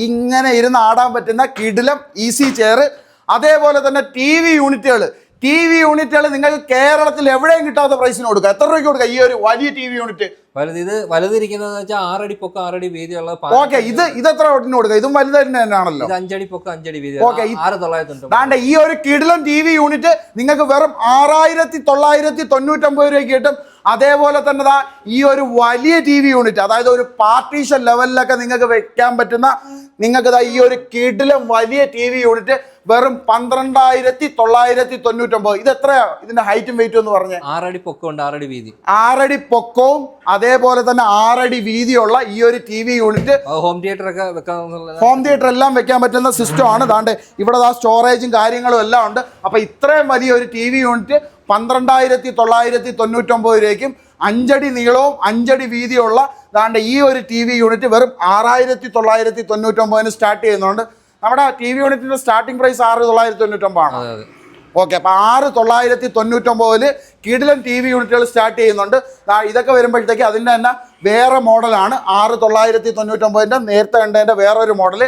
ഇങ്ങനെ ഇരുന്ന് ആടാൻ പറ്റുന്ന കിടിലം ഈസി ചെയർ അതേപോലെ തന്നെ ടി വി യൂണിറ്റുകൾ ടി വി യൂണിറ്റുകൾ നിങ്ങൾ കേരളത്തിൽ എവിടെയും കിട്ടാത്ത പ്രൈസിന് കൊടുക്കുക. എത്ര രൂപയ്ക്ക് കൊടുക്കുക? ഈ ഒരു വലിയ ടി വി യൂണിറ്റ്. വലുത് ഇത് വലുതിരിക്കുന്നത് വെച്ചാൽ ആറടി പൊക്ക ആറടി വീതിയുള്ള ഉള്ള ഓക്കെ ഇത് ഇത് എത്ര വോട്ടിന് കൊടുക്കുക? ഇതും വലുത് തന്നെ തന്നെയാണല്ലോ. ഇത് അഞ്ചടി പൊക്ക അഞ്ചടി വീതി ഓക്കെ ആറ് തൊള്ളായിരത്തി വേണ്ട ഈ ഒരു കിടിലം ടി വി യൂണിറ്റ് നിങ്ങൾക്ക് വെറും ആറായിരത്തി തൊള്ളായിരത്തി തൊണ്ണൂറ്റൊമ്പത് രൂപയ്ക്ക് കിട്ടും. അതേപോലെ തന്നെ ദാ ഈ ഒരു വലിയ ടി വി യൂണിറ്റ് അതായത് ഒരു പാർട്ടീഷൻ ലെവലിലൊക്കെ നിങ്ങൾക്ക് വെക്കാൻ പറ്റുന്ന നിങ്ങൾക്ക് ദാ ഈ ഒരു കിഡിലും വലിയ ടി വി യൂണിറ്റ് വെറും പന്ത്രണ്ടായിരത്തി തൊള്ളായിരത്തി തൊണ്ണൂറ്റൊമ്പത്. ഇത് എത്രയാ? ഇതിന്റെ ഹൈറ്റും വെയിറ്റും എന്ന് പറഞ്ഞ. ആറടി പൊക്കവും ആറടി വീതി. ആറടി പൊക്കവും അതേപോലെ തന്നെ ആറടി വീതിയുള്ള ഈ ഒരു T V unit. Home theatre ഒക്കെ വെക്കാൻ ഹോം തിയേറ്റർ എല്ലാം വെക്കാൻ പറ്റുന്ന സിസ്റ്റം ആണ്. ദാണ്ട് ഇവിടെ ആ സ്റ്റോറേജും കാര്യങ്ങളും എല്ലാം ഉണ്ട്. അപ്പൊ ഇത്രയും വലിയ ഒരു ടി വി യൂണിറ്റ് പന്ത്രണ്ടായിരത്തി തൊള്ളായിരത്തി തൊണ്ണൂറ്റൊമ്പത് രൂപയ്ക്കും അഞ്ചടി നീളവും അഞ്ചടി വീതിയുള്ള ദാണ്ട് ഈ ഒരു ടി വി യൂണിറ്റ് വെറും ആറായിരത്തി തൊള്ളായിരത്തി തൊണ്ണൂറ്റൊമ്പതിന് സ്റ്റാർട്ട് ചെയ്യുന്നുണ്ട് നമ്മുടെ ടി വി യൂണിറ്റിന്റെ സ്റ്റാർട്ടിംഗ് പ്രൈസ് ആറ് തൊള്ളായിരത്തി തൊണ്ണൂറ്റൊമ്പതാണ് ഓക്കെ അപ്പോൾ ആറ് തൊള്ളായിരത്തി തൊണ്ണൂറ്റൊമ്പതിൽ കിടിലൻ ടി വി യൂണിറ്റുകൾ സ്റ്റാർട്ട് ചെയ്യുന്നുണ്ട്. ഇതൊക്കെ വരുമ്പോഴത്തേക്ക് അതിന്റെ തന്നെ വേറെ മോഡലാണ്. ആറ് തൊള്ളായിരത്തി തൊണ്ണൂറ്റൊമ്പതിന്റെ നേരത്തെ കണ്ടതിന്റെ വേറൊരു മോഡൽ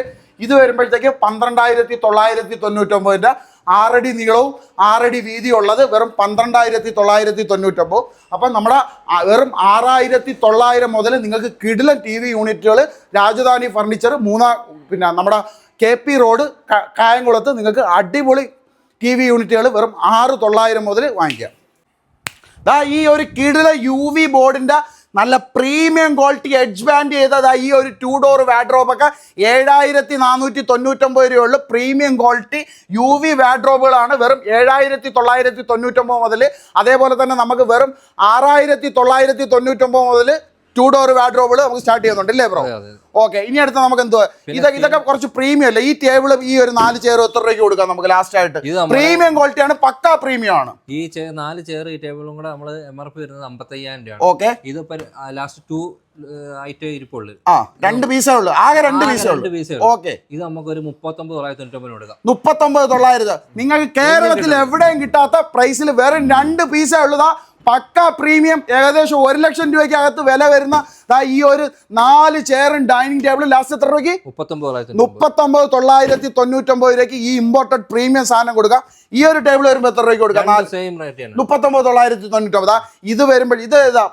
ഇത് വരുമ്പോഴത്തേക്ക് പന്ത്രണ്ടായിരത്തി തൊള്ളായിരത്തി തൊണ്ണൂറ്റൊമ്പതിന്റെ ആറടി നീളവും ആറടി വീതിയുള്ളത് വെറും പന്ത്രണ്ടായിരത്തി തൊള്ളായിരത്തി തൊണ്ണൂറ്റൊമ്പത് അപ്പം നമ്മുടെ വെറും ആറായിരത്തി തൊള്ളായിരം മുതൽ നിങ്ങൾക്ക് കിടിലൻ ടി വി യൂണിറ്റുകൾ രാജധാനി ഫർണിച്ചർ മൂന്നാ പിന്നെ നമ്മുടെ കെ പി റോഡ് കായംകുളത്ത് നിങ്ങൾക്ക് അടിപൊളി ടി വി യൂണിറ്റുകൾ വെറും ആറ് തൊള്ളായിരം മുതൽ വാങ്ങിക്കാം. ദാ ഈ ഒരു കിടില യു വി ബോർഡിന്റെ നല്ല പ്രീമിയം ക്വാളിറ്റി എഡ്ജ് ബാൻഡ് ചെയ്തതാ ഈ ഒരു ടു ഡോർ വാഡ്രോബ് ഒക്കെ. ഏഴായിരത്തി നാനൂറ്റി തൊണ്ണൂറ്റൊമ്പത് രൂപയുള്ള. പ്രീമിയം ക്വാളിറ്റി യു വി വാഡ്രോബുകളാണ് വെറും ഏഴായിരത്തി തൊള്ളായിരത്തി തൊണ്ണൂറ്റൊമ്പത് മുതൽ അതേപോലെ തന്നെ നമുക്ക് വെറും ആറായിരത്തി തൊള്ളായിരത്തി തൊണ്ണൂറ്റൊമ്പത് മുതൽ ടു ഡോർ വാഡ്രോബിൾ നമുക്ക് സ്റ്റാർട്ട് ചെയ്യുന്നുണ്ട് ഇല്ലേ ബ്രോ. ഓക്കെ ഇനി അടുത്ത നമുക്ക് എന്തോ ഇതൊക്കെ ഇതൊക്കെ കുറച്ച് പ്രീമിയം അല്ലേ? ഈ ടേബിളും ഈ ഒരു നാല് ചെയർ എത്ര രൂപയ്ക്ക് കൊടുക്കാം നമുക്ക് ലാസ്റ്റ് ആയിട്ട്? പ്രീമിയം ക്വാളിറ്റി ആണ് ക്വാളിറ്റിയാണ് പക്ക പ്രീമിയം ആണ്. ഈ നാല് ചെയർ ഈ ടേബിളും കൂടെ നമ്മൾ എം ആർ പി വരുന്നത് അമ്പത്തയ്യായിരം രൂപ ഓക്കെ ഇത് ലാസ്റ്റ് ടു ഐറ്റം ഇരിപ്പുള്ളൂ. ആ രണ്ട് പീസേ ഉള്ളൂ. ആകെ രണ്ട് പീസേ ഉള്ളൂ. ഓക്കെ ഇത് നമുക്ക് ഒരു മുപ്പത്തൊമ്പത് തൊള്ളായിരത്തി കൊടുക്കാം. മുപ്പത്തൊമ്പത് തൊള്ളായിരം നിങ്ങൾക്ക് കേരളത്തിൽ എവിടെയും കിട്ടാത്ത പ്രൈസിൽ വെറും രണ്ട് പീസേ ഉള്ളതാ പക്ക പ്രീമിയം ഏകദേശം ഒരു ലക്ഷം രൂപയ്ക്ക് അകത്ത് വില വരുന്ന ഈ ഒരു നാല് ചെയറും ഡൈനിങ് ടേബിളും ലാസ്റ്റ് എത്ര രൂപയ്ക്ക്? മുപ്പത്തൊമ്പത് തൊള്ളായിരത്തി തൊണ്ണൂറ്റൊമ്പത് രൂപയ്ക്ക് ഈ ഇമ്പോർട്ടഡ് പ്രീമിയം സാധനം കൊടുക്കാം. ഈ ഒരു ടേബിൾ വരുമ്പോൾ എത്ര രൂപയ്ക്ക് കൊടുക്കാം? സെയിം റേറ്റ് മുപ്പത്തൊമ്പത് തൊള്ളായിരത്തി തൊണ്ണൂറ്റൊമ്പത്. ഇത് വരുമ്പോൾ ഇത് ഇതാ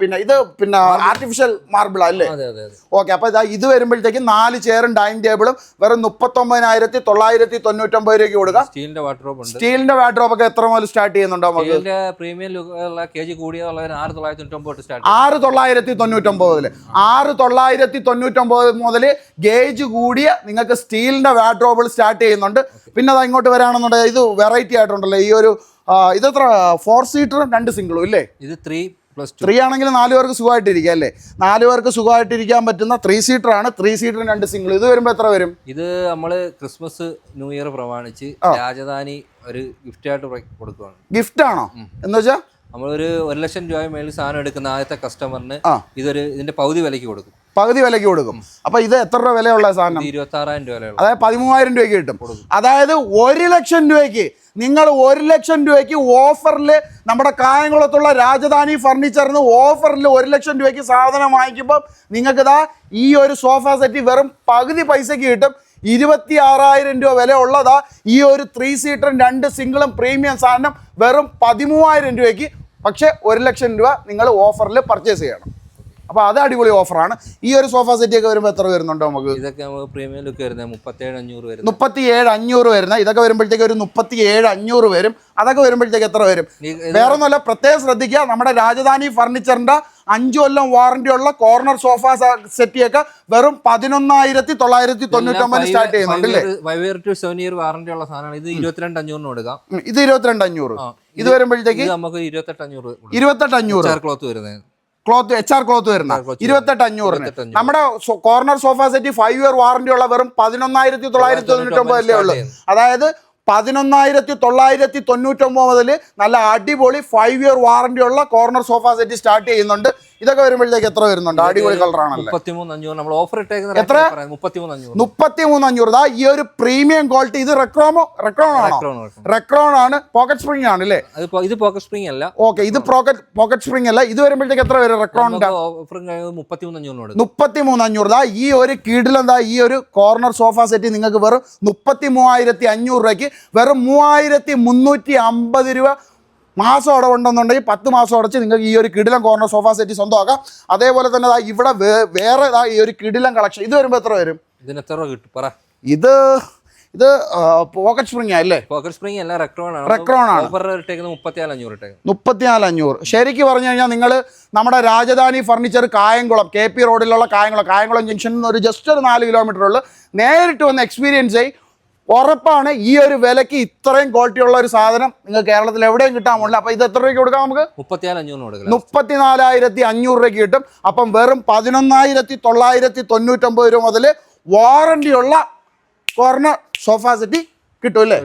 പിന്നെ ഇത് പിന്നെ ആർട്ടിഫിഷ്യൽ മാർബിൾ അല്ലേ? ഓക്കെ അപ്പോൾ ഇതാ ഇത് വരുമ്പോഴത്തേക്ക് നാല് ചെയറും ഡൈനിങ് ടേബിളും വെറും മുപ്പത്തൊമ്പതിനായിരത്തി തൊള്ളായിരത്തി തൊണ്ണൂറ്റൊമ്പത് രൂപയ്ക്ക് കൊടുക്കാം. സ്റ്റീലിന്റെ വാർഡ്രോബ് സ്റ്റീലിന്റെ വാർഡ്രോബ് ഒക്കെ എത്ര മുതൽ സ്റ്റാർട്ട് ചെയ്യുന്നുണ്ടോ നമുക്ക്? പ്രീമിയം കെ ജി ആറ് തൊള്ളായിരത്തി തൊണ്ണൂറ്റൊമ്പത് ആറ് തൊള്ളായിരത്തി തൊണ്ണൂറ്റൊമ്പതിൽ ആറ് തൊള്ളായിരത്തി തൊണ്ണൂറ്റൊമ്പത് മുതൽ ഗേജ് കൂടിയ നിങ്ങൾക്ക് സ്റ്റീലിന്റെ വാഡ്രോബിൾ സ്റ്റാർട്ട് ചെയ്യുന്നുണ്ട്. പിന്നെ അത് ഇങ്ങോട്ട് വരാണെന്നുണ്ടെങ്കിൽ ഇത് വെറൈറ്റി ആയിട്ടുണ്ടല്ലോ. ഈ ഒരു ഇതെത്ര ഫോർ സീറ്ററും രണ്ട് സിംഗിളും ഇല്ലേ? ഇത് ത്രീ പ്ലസ് ത്രീ ആണെങ്കിൽ നാല് പേർക്ക് സുഖമായിട്ടിരിക്കുക അല്ലേ? നാല് പേർക്ക് സുഖമായിട്ടിരിക്കാൻ പറ്റുന്ന ത്രീ സീറ്റർ ആണ് ത്രീ സീറ്ററും രണ്ട് സിംഗിൾ ഇത് വരുമ്പോൾ എത്ര വരും? ഇത് നമ്മൾ ക്രിസ്മസ് ന്യൂ ഇയർ പ്രമാണിച്ച് രാജധാനി ഒരു ഗിഫ്റ്റ് ആയിട്ട് കൊടുക്കുകയാണ് ഗിഫ്റ്റ് ആണോ? എന്ന് വെച്ചാൽ നമ്മളൊരു ഒരു ലക്ഷം രൂപ മേളിൽ സാധനം എടുക്കുന്ന ആദ്യത്തെ കസ്റ്റമറിന് ഇതൊരു ഇതിന്റെ പകുതി വിലയ്ക്ക് കൊടുക്കും. പകുതി വിലയ്ക്ക് കൊടുക്കും. അപ്പൊ ഇത് എത്ര രൂപ വിലയുള്ള സാധനം? ഇത് ഇരുപത്തി രൂപ അതായത് പതിമൂവായിരം രൂപയ്ക്ക് കിട്ടും. അതായത് ഒരു ലക്ഷം രൂപയ്ക്ക് നിങ്ങൾ ഒരു ലക്ഷം രൂപയ്ക്ക് ഓഫറിൽ നമ്മുടെ കായംകുളത്തുള്ള രാജധാനി ഫർണിച്ചറിന് ഓഫറിൽ ഒരു ലക്ഷം രൂപയ്ക്ക് സാധനം വാങ്ങിക്കുമ്പോൾ നിങ്ങൾക്ക് ഇതാ ഈ ഒരു സോഫ സെറ്റ് വെറും പകുതി പൈസയ്ക്ക് കിട്ടും. ഇരുപത്തി ആറായിരം രൂപ വില ഉള്ളതാ ഈ ഒരു ത്രീ സീറ്ററും രണ്ട് സിംഗിളും പ്രീമിയം സാധനം വെറും പതിമൂവായിരം രൂപയ്ക്ക്. പക്ഷേ ഒരു ലക്ഷം രൂപ നിങ്ങൾ ഓഫറിൽ പർച്ചേസ് ചെയ്യണം. അപ്പോൾ അത് അടിപൊളി ഓഫറാണ്. ഈ ഒരു സോഫ സെറ്റ് ഒക്കെ വരുമ്പോൾ എത്ര വരുന്നുണ്ടോ നമുക്ക്? ഇതൊക്കെ നമുക്ക് പ്രീമിയം ലുക്ക് വരുന്നത് മുപ്പത്തേഴ് അഞ്ഞൂറ് വരുന്നത് മുപ്പത്തി ഏഴ് അഞ്ഞൂറ് വരുന്ന. ഇതൊക്കെ വരുമ്പോഴത്തേക്ക് ഒരു മുപ്പത്തി ഏഴ് അഞ്ഞൂറ് വരും. അതൊക്കെ വരുമ്പോഴത്തേക്ക് എത്ര വരും? വേറെ ഒന്നുമല്ല പ്രത്യേകം ശ്രദ്ധിക്കുക നമ്മുടെ രാജധാനി ഫർണിച്ചറിന്റെ അഞ്ചു കൊല്ലം വാറന്റി ഉള്ള കോർണർ സോഫ സെറ്റിയൊക്കെ വെറും പതിനൊന്നായിരത്തി തൊള്ളായിരത്തി തൊണ്ണൂറ്റൊമ്പത് സ്റ്റാർട്ട് ചെയ്യുന്നുണ്ട് വാറന്റി ഉള്ള സാധനമാണ്. ഇത് ഇരുപത്തിരണ്ട് അഞ്ഞൂറിന് കൊടുക്കാം. ഇത് ഇരുപത്തിരണ്ട് അഞ്ഞൂറ്. ഇത് വരുമ്പോഴത്തേക്ക് നമുക്ക് ഇരുപത്തെട്ട് അഞ്ഞൂറ് ഇരുപത്തെട്ട് അഞ്ഞൂറ്. ക്ലോത്ത് വരുന്നത് ക്ലോത്ത് എച്ച് ആർ ക്ലോത്ത് വരുന്ന ഇരുപത്തെട്ട് അഞ്ഞൂറിന് അഞ്ഞൂറ്. നമ്മുടെ corner sofa set five year warranty ഉള്ള വെറും പതിനൊന്നായിരത്തി തൊള്ളായിരത്തി തൊണ്ണൂറ്റി അല്ലേ ഉള്ളൂ അതായത് പതിനൊന്നായിരത്തി തൊള്ളായിരത്തി തൊണ്ണൂറ്റൊമ്പത് മുതൽ നല്ല അടിപൊളി ഫൈവ് ഇയർ വാറന്റി ഉള്ള കോർണർ സോഫ സെറ്റ് സ്റ്റാർട്ട് ചെയ്യുന്നുണ്ട്. ഇതൊക്കെ വരുമ്പോഴത്തേക്ക് എത്ര വരുന്നുണ്ട്? അടിപൊളി കളറാണല്ലോ നമ്മൾ ഓഫർ ഇട്ടേക്കുന്ന എത്ര? മുപ്പത്തിമൂന്ന് അഞ്ഞൂറ്. ദാ ഈ ഒരു പ്രീമിയം ക്വാളിറ്റി ഇത് റെക്രോമോ റെക്രോൺ ആണോ. റെക്രോൺ ആണ് പോക്കറ്റ് സ്പ്രിംഗ് ആണ്. അല്ലേ? ഇത് പോക്കറ്റ് സ്പ്രിംഗ് അല്ല. ഓക്കെ ഇത് പോക്കറ്റ് പോക്കറ്റ് സ്പ്രിംഗ് അല്ല. ഇത് വരുമ്പോഴത്തേക്ക് എത്ര വരും? റെക്രോൺ മുപ്പത്തിമൂന്ന് അഞ്ഞൂറ്. ദാ ഈ ഒരു കീടിലെന്താ? ഈ ഒരു കോർണർ സോഫ സെറ്റ് നിങ്ങൾക്ക് വെറും മുപ്പത്തി മൂവായിരത്തി അഞ്ഞൂറ് രൂപയ്ക്ക് വെറും മൂവായിരത്തി മുന്നൂറ്റി അമ്പത് രൂപ മാസം അടവുണ്ടെന്നുണ്ടെങ്കിൽ പത്ത് മാസം അടച്ച് നിങ്ങൾക്ക് ഈ ഒരു കിടിലം കോർണർ സോഫ സെറ്റ് സ്വന്തമാക്കാം. അതേപോലെ തന്നെ ഇവിടെ വേറെ ഈ ഒരു കിടിലം കളക്ഷൻ ഇത് വരുമ്പോൾ എത്ര വരും? ഇതിന് എത്ര രൂപ കിട്ടും? പറ. ഇത് ഇത് പോക്കറ്റ് സ്പ്രിംഗ് അല്ലേ? പോക്കറ്റ് സ്പ്രിംഗ് അല്ല റെക്രോൺ ആണ്. റെക്രോൺ ആണ്. മുപ്പത്തിനാല് അഞ്ഞൂറ് ശരിക്കും പറഞ്ഞു കഴിഞ്ഞാൽ നിങ്ങൾ നമ്മുടെ Rajadhani furniture Kayamkulam K P റോഡിലുള്ള കായംകുളം. കായംകുളം ജംഗ്ഷനിൽ നിന്ന് ഒരു ജസ്റ്റ് ഒരു നാല് കിലോമീറ്റർ ഉള്ളു. നേരിട്ട് വന്ന് എക്സ്പീരിയൻസ് ചെയ്. ഉറപ്പാണ് ഈ ഒരു വിലക്ക് ഇത്രയും ക്വാളിറ്റി ഉള്ള ഒരു സാധനം നിങ്ങൾ കേരളത്തിൽ എവിടെയും കിട്ടാൻ പോകില്ല അപ്പൊ ഇത് എത്ര രൂപയ്ക്ക് കൊടുക്കാം നമുക്ക്? മുപ്പത്തിനാലായിരത്തി അഞ്ഞൂറ് രൂപയ്ക്ക് കിട്ടും. അപ്പം വെറും പതിനൊന്നായിരത്തി തൊള്ളായിരത്തി തൊണ്ണൂറ്റൊമ്പത് രൂപ മുതൽ വാറണ്ടി ഉള്ള കോർണർ സോഫ സെറ്റ് കിട്ടും അല്ലേ?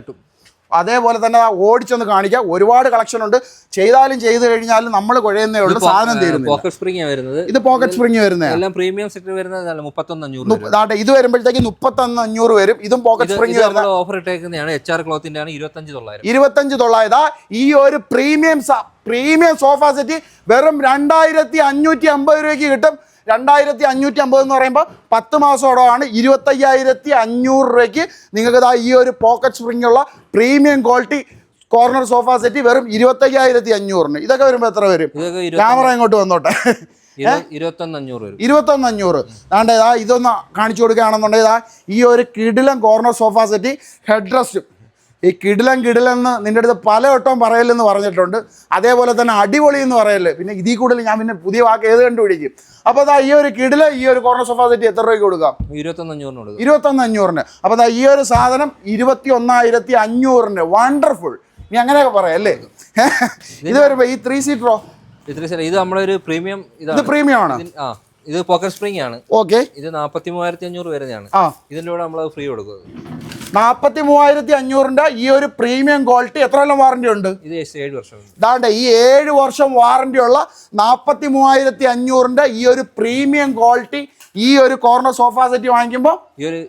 അതേപോലെ തന്നെ ഓടിച്ചൊന്ന് കാണിക്കാം. ഒരുപാട് കളക്ഷൻ ഉണ്ട്. ചെയ്താലും ചെയ്തു കഴിഞ്ഞാലും നമ്മൾ കുഴയുന്നേ ഉള്ളൂ. സാധനം തീരുന്നു പോക്കറ്റ് സ്പ്രിംഗ് വരുന്നത്. ഇത് പോക്കറ്റ് സ്പ്രിംഗ് വരുന്നതാണ് എല്ലാം പ്രീമിയം സെറ്റ് വരുന്നത് മുപ്പത്തൊന്ന് ഇത് വരുമ്പോഴത്തേക്ക് മുപ്പത്തൊന്ന് അഞ്ഞൂറ് വരും. ഇതും പോക്കറ്റ് സ്പ്രിംഗ് സ്പ്രിങ് വരുന്ന നമ്മൾ ഓഫർ ഇട്ടേക്കുന്നതാണ് എച്ച് ആർ ക്ലോത്തിന്റെ ആണ് ഇരുപത്തഞ്ച് തൊള്ളായിരം. ഇരുപത്തഞ്ച് തൊള്ളായിരതാ ഈ ഒരു പ്രീമിയം പ്രീമിയം സോഫ സെറ്റ് വെറും രണ്ടായിരത്തി അഞ്ഞൂറ്റി അമ്പത് രൂപയ്ക്ക് കിട്ടും. രണ്ടായിരത്തി അഞ്ഞൂറ്റി അമ്പത് എന്ന് പറയുമ്പോൾ പത്ത് മാസത്തോടമാണ് ഇരുപത്തയ്യായിരത്തി അഞ്ഞൂറ് രൂപയ്ക്ക് നിങ്ങൾക്ക് ഇതാ ഈ ഒരു പോക്കറ്റ് സ്പ്രിംഗ് ഉള്ള premium quality corner sofa set വെറും ഇരുപത്തയ്യായിരത്തി അഞ്ഞൂറിന് ഇതൊക്കെ വരുമ്പോൾ എത്ര വരും? ക്യാമറ ഇങ്ങോട്ട് വന്നോട്ടെ. ഇരുപത്തൊന്ന് അഞ്ഞൂറ് ദാണ്ടെ ഇതൊന്ന് കാണിച്ചു കൊടുക്കുകയാണെന്നുണ്ടെങ്കിൽ ഈ ഒരു കിടിലം corner sofa set head rest ഈ കിടിലം കിടിലെന്ന് നിന്റെ അടുത്ത് പലവട്ടവും പറയലെന്ന് പറഞ്ഞിട്ടുണ്ട്. അതേപോലെ തന്നെ അടിപൊളി എന്ന് പറയൽ പിന്നെ ഇതിൽ കൂടുതൽ ഞാൻ പിന്നെ പുതിയ വാക്ക് ഏത് കണ്ടുപിടിക്കും? അപ്പോൾ അതാ ഈ ഒരു കിടില ഈ ഒരു കോർണർ സോഫ സെറ്റ് എത്ര രൂപയ്ക്ക് കൊടുക്കാം? ഇരുപത്തൊന്ന് അഞ്ഞൂറിന് കൊടുക്കും. ഇരുപത്തൊന്ന് അഞ്ഞൂറിന് അപ്പോൾ അതാ ഈ ഒരു സാധനം ഇരുപത്തി ഒന്നായിരത്തി അഞ്ഞൂറിന് വണ്ടർഫുൾ നീ അങ്ങനെയൊക്കെ പറയാം അല്ലേ? ഇത് വരുമ്പോൾ ഈ ത്രീ സീറ്ററോ ഇത് നമ്മളൊരു പ്രീമിയം ഇത് പ്രീമിയം ആണ്. ഇത് പോക്കറ്റ് സ്പ്രിംഗ് ആണ്. ഓക്കെ ഇത് നാൽപ്പത്തി മൂവായിരത്തി അഞ്ഞൂറ് വരുന്നതാണ് ഇതിന്റെ കൂടെ നമ്മൾ ഫ്രീ കൊടുക്കും. നാൽപ്പത്തി മൂവായിരത്തി അഞ്ഞൂറിന്റെ ഈ ഒരു പ്രീമിയം ക്വാളിറ്റി എത്ര കൊല്ലം വാറണ്ടി ഉണ്ട്? ഇത് ഏഴ് വർഷം ഇതാണ്ട് ഈ ഏഴ് വർഷം വാറണ്ടി ഉള്ള നാൽപ്പത്തി മൂവായിരത്തി അഞ്ഞൂറിന്റെ ഈ ഒരു പ്രീമിയം ക്വാളിറ്റി ഈ ഒരു കോർണർ സോഫ സെറ്റ് വാങ്ങിക്കുമ്പോൾ ഈ ഒരു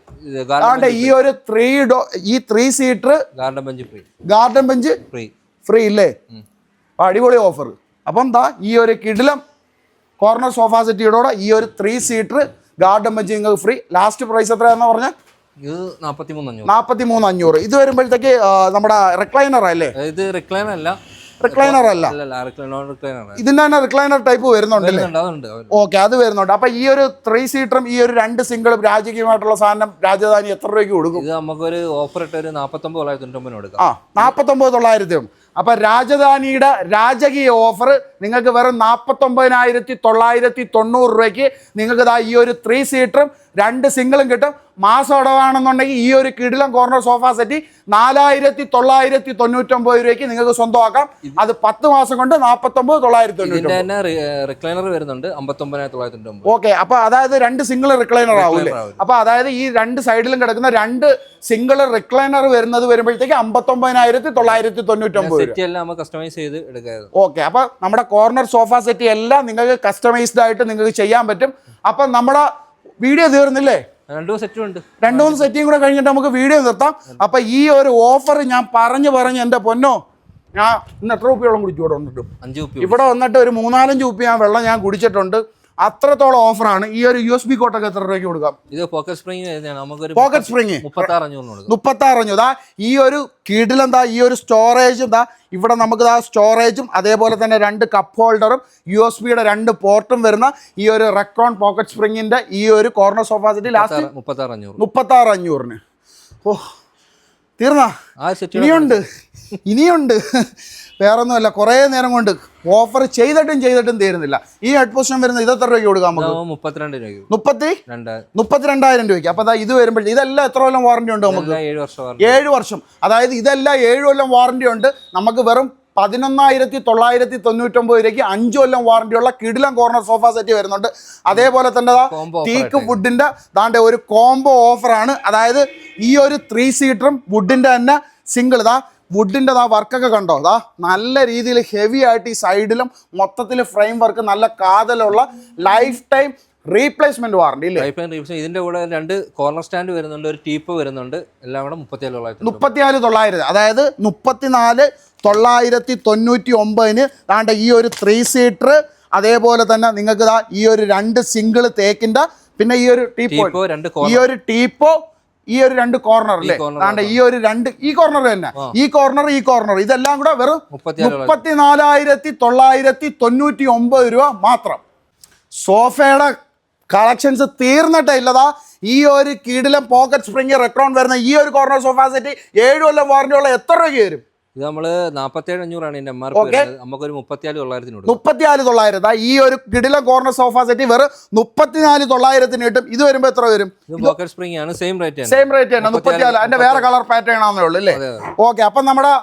അതാണ്ട് ഈ ഒരു ത്രീ ഡോ ഈ three seater garden bench free garden bench free free ഇല്ലേ? അടിപൊളി ഓഫർ അപ്പം എന്താ ഈ ഒരു കിടിലം കോർണർ സോഫ സെറ്റിയോടെ ഈ ഒരു ത്രീ സീറ്റർ ഗാർഡൻ ബെഞ്ച് നിങ്ങൾക്ക് ഫ്രീ ലാസ്റ്റ് പ്രൈസ് എത്രയാണെന്ന് പറഞ്ഞാൽ നാൽപ്പത്തി മൂന്ന് അഞ്ഞൂറ്. ഇത് വരുമ്പോഴത്തേക്ക് നമ്മുടെ റിക്ലൈനർ അല്ലേ? ഇത് റിക്ലൈനർ അല്ല. റിക്ലൈനർ അല്ല. ഇതിന്റെ തന്നെ റിക്ലൈനർ ടൈപ്പ് വരുന്നുണ്ട്. ഓക്കെ അത് വരുന്നുണ്ട്. അപ്പൊ ഈ ഒരു ത്രീ സീറ്ററും ഈ ഒരു രണ്ട് സിംഗിളും രാജകീയമായിട്ടുള്ള സാധനം രാജധാനി എത്ര രൂപയ്ക്ക് കൊടുക്കും? ഇത് നമുക്കൊരു ഓഫർ ഇട്ട് ഒരു നാപ്പത്തൊമ്പത് തൊള്ളായിരത്തി തൊണ്ണൂറ്റൊമ്പതിന് കൊടുക്കാം. ആ നാപ്പത്തൊമ്പത് തൊള്ളായിരത്തിയും അപ്പൊ രാജധാനിയുടെ രാജകീയ ഓഫർ നിങ്ങൾക്ക് വെറും നാൽപ്പത്തൊമ്പതിനായിരത്തി തൊള്ളായിരത്തി തൊണ്ണൂറ് രൂപയ്ക്ക് നിങ്ങൾക്ക് ഇതാ ഈ ഒരു ത്രീ സീറ്ററും രണ്ട് സിംഗിളും കിട്ടും. മാസം ഇടവാണെന്നുണ്ടെങ്കിൽ ഈ ഒരു കിടിലം കോർണർ സോഫ സെറ്റ് നാലായിരത്തി തൊള്ളായിരത്തി തൊണ്ണൂറ്റൊമ്പത് രൂപയ്ക്ക് നിങ്ങൾക്ക് സ്വന്തമാക്കാം. അത് പത്ത് മാസം കൊണ്ട് നാൽപ്പത്തൊമ്പത് തൊള്ളായിരത്തി റിക്ലൈനർ വരുന്നുണ്ട്. ഓക്കെ അപ്പൊ അതായത് രണ്ട് സിംഗിൾ റിക്ലൈനർ ആവില്ലേ ആവും. അപ്പൊ അതായത് ഈ രണ്ട് സൈഡിലും കിടക്കുന്ന രണ്ട് സിംഗിൾ റിക്ലൈനർ വരുന്നത് വരുമ്പോഴത്തേക്ക് അമ്പത്തൊമ്പതിനായിരത്തി തൊള്ളായിരത്തി തൊണ്ണൂറ്റൊമ്പത് സെറ്റ് എല്ലാം കസ്റ്റമൈസ് ചെയ്ത് ഓക്കെ അപ്പൊ നമ്മുടെ കോർണർ സോഫ സെറ്റ് എല്ലാം നിങ്ങൾക്ക് കസ്റ്റമൈസ്ഡ് ആയിട്ട് നിങ്ങൾക്ക് ചെയ്യാൻ പറ്റും. അപ്പൊ നമ്മുടെ വീഡിയോ തീർന്നില്ലേ? രണ്ടു സെറ്റും ഉണ്ട്. രണ്ടു മൂന്ന് സെറ്റിയും കൂടെ കഴിഞ്ഞിട്ട് നമുക്ക് വീഡിയോ നിർത്താം. അപ്പൊ ഈ ഒരു ഓഫർ ഞാൻ പറഞ്ഞു പറഞ്ഞു എന്റെ പൊന്നോ ഞാൻ ഇന്ന് എത്ര ഉപ്പിയോളം കുടിച്ചു ഇവിടെ വന്നിട്ട്? ഇവിടെ വന്നിട്ട് ഒരു മൂന്നാലഞ്ച് കുപ്പി ഞാൻ വെള്ളം ഞാൻ കുടിച്ചിട്ടുണ്ട്. അത്രത്തോളം ഓഫറാണ്. ഈ ഒരു യു എസ് ബി കോട്ടൊക്കെ എത്ര രൂപയ്ക്ക് കൊടുക്കാം? ഇത് പോക്കറ്റ് സ്പ്രിംഗ് നമുക്കൊരു പോക്കറ്റ് സ്പ്രിങ് മുപ്പത്താറഞ്ഞു ദാ ഈ ഒരു കീടിലെന്താ ഈ ഒരു സ്റ്റോറേജും ദാ ഇവിടെ നമുക്ക് ആ സ്റ്റോറേജും അതേപോലെ തന്നെ രണ്ട് കപ്പ് ഹോൾഡറും യു എസ് ബിയുടെ രണ്ട് പോർട്ടും വരുന്ന ഈ ഒരു റെക്കോൺ പോക്കറ്റ് സ്പ്രിങ്ങിന്റെ ഈ ഒരു കോർണർ സോഫ സെറ്റ് ലാസ്റ്റ് മുപ്പത്തി ആറ് അഞ്ഞൂറ് മുപ്പത്താറ് അഞ്ഞൂറിന് ഓ തീർന്നാ? ഇനിയുണ്ട്. ഇനിയുണ്ട്. വേറൊന്നുമല്ല കുറേ നേരം കൊണ്ട് ഓഫർ ചെയ്തിട്ടും ചെയ്തിട്ടും തീരുന്നില്ല. ഈ ഹെഡ് പൊസിഷൻ വരുന്ന ഇത് എത്ര രൂപയ്ക്ക് കൊടുക്കാം നമുക്ക്? മുപ്പത്തിരണ്ട് രൂപ മുപ്പത്തി? രണ്ടായിരം മുപ്പത്തിരണ്ടായിരം രൂപയ്ക്ക്. അപ്പൊ അതാ ഇത് വരുമ്പോൾ ഇതെല്ലാം എത്ര കൊല്ലം വാറണ്ടി ഉണ്ട് നമുക്ക്? ഏഴ് വർഷം അതായത് ഇതെല്ലാം ഏഴ് കൊല്ലം വാറണ്ടി ഉണ്ട്. നമുക്ക് വെറും പതിനൊന്നായിരത്തി തൊള്ളായിരത്തി തൊണ്ണൂറ്റൊമ്പത് രൂപയ്ക്ക് അഞ്ചു കൊല്ലം വാറണ്ടിയുള്ള കിടിലം കോർണർ സോഫ സെറ്റ് വരുന്നുണ്ട്. അതേപോലെ തന്നെ തീക്ക് ടീക്ക് വുഡിന്റെ ദാണ്ടെ ഒരു കോംബോ ഓഫറാണ് അതായത് ഈ ഒരു ത്രീ സീറ്ററും വുഡിന്റെ തന്നെ സിംഗിൾ ഇതാ വുഡിന്റെ ആ വർക്കൊക്കെ കണ്ടോ? അതാ നല്ല രീതിയിൽ ഹെവി ആയിട്ട് ഈ സൈഡിലും മൊത്തത്തിൽ ഫ്രെയിം വർക്ക് നല്ല കാതലുള്ള ലൈഫ് ടൈം റീപ്ലേസ്മെന്റ് വാറണ്ടി ഇല്ലേ ഇതിന്റെ കൂടെ രണ്ട് കോർണർ സ്റ്റാൻഡ് വരുന്നുണ്ട് ഒരു ടീപ്പ് വരുന്നുണ്ട്. എല്ലാം കൂടെ മുപ്പത്തിനാല് തൊള്ളായിരത്തി. മുപ്പത്തിനാല് തൊള്ളായിരത്തി അതായത് മുപ്പത്തിനാല് തൊള്ളായിരത്തി തൊണ്ണൂറ്റി ഒമ്പതിന് ദാണ്ട ഈ ഒരു ത്രീ സീറ്റർ അതേപോലെ തന്നെ നിങ്ങൾക്ക് ഈ ഒരു രണ്ട് സിംഗിൾ തേക്കിന്റെ പിന്നെ ഈ ഒരു ടീപ്പോ ഈ ഒരു ടീപ്പോ ഈ ഒരു രണ്ട് കോർണർ അല്ലേ? ദാണ്ട ഈ ഒരു രണ്ട് ഈ കോർണർ തന്നെ. ഈ കോർണർ ഈ കോർണർ ഇതെല്ലാം കൂടെ വെറും മുപ്പത്തിനാല് മുപ്പത്തിനാലായിരത്തി തൊള്ളായിരത്തി തൊണ്ണൂറ്റി ഒമ്പത് രൂപ മാത്രം. സോഫയുടെ കളക്ഷൻസ് തീർന്നിട്ടേ ഇല്ലതാ ഈ ഒരു കീടിലും പോക്കറ്റ് സ്പ്രിങ് റെക്രോൺ വരുന്ന ഈ ഒരു കോർണർ സോഫ സെറ്റ് ഏഴ് കൊല്ലം വാറണ്ടിയുള്ള എത്ര രൂപയ്ക്ക് വരും? ഇത് നമ്മൾ നാപ്പത്തേഴ് അഞ്ഞൂറാണ് ഇതിന്റെ എം ആർ പി മുപ്പത്തിനാല് തൊള്ളായിരത്തിന് മുപ്പത്തിനാല് തൊള്ളായിരത്തി ഈ ഒരു കിടില കോർണർ സോഫ സെറ്റ് വെറും മുപ്പത്തിനാല് തൊള്ളായിരത്തിന് കിട്ടും. ഇത് വരുമ്പോൾ എത്ര വരും? പോക്കറ്റ് സ്പ്രിംഗ് ആണ്. സെയിം റേറ്റ് ആണ് സെയിം റേറ്റ് തന്നെ. മുപ്പത്തിനാല് അതിന്റെ വേറെ കളർ പാറ്റേൺ ആണെന്നേ ഉള്ളൂ അല്ലേ. ഓക്കെ അപ്പം നമ്മുടെ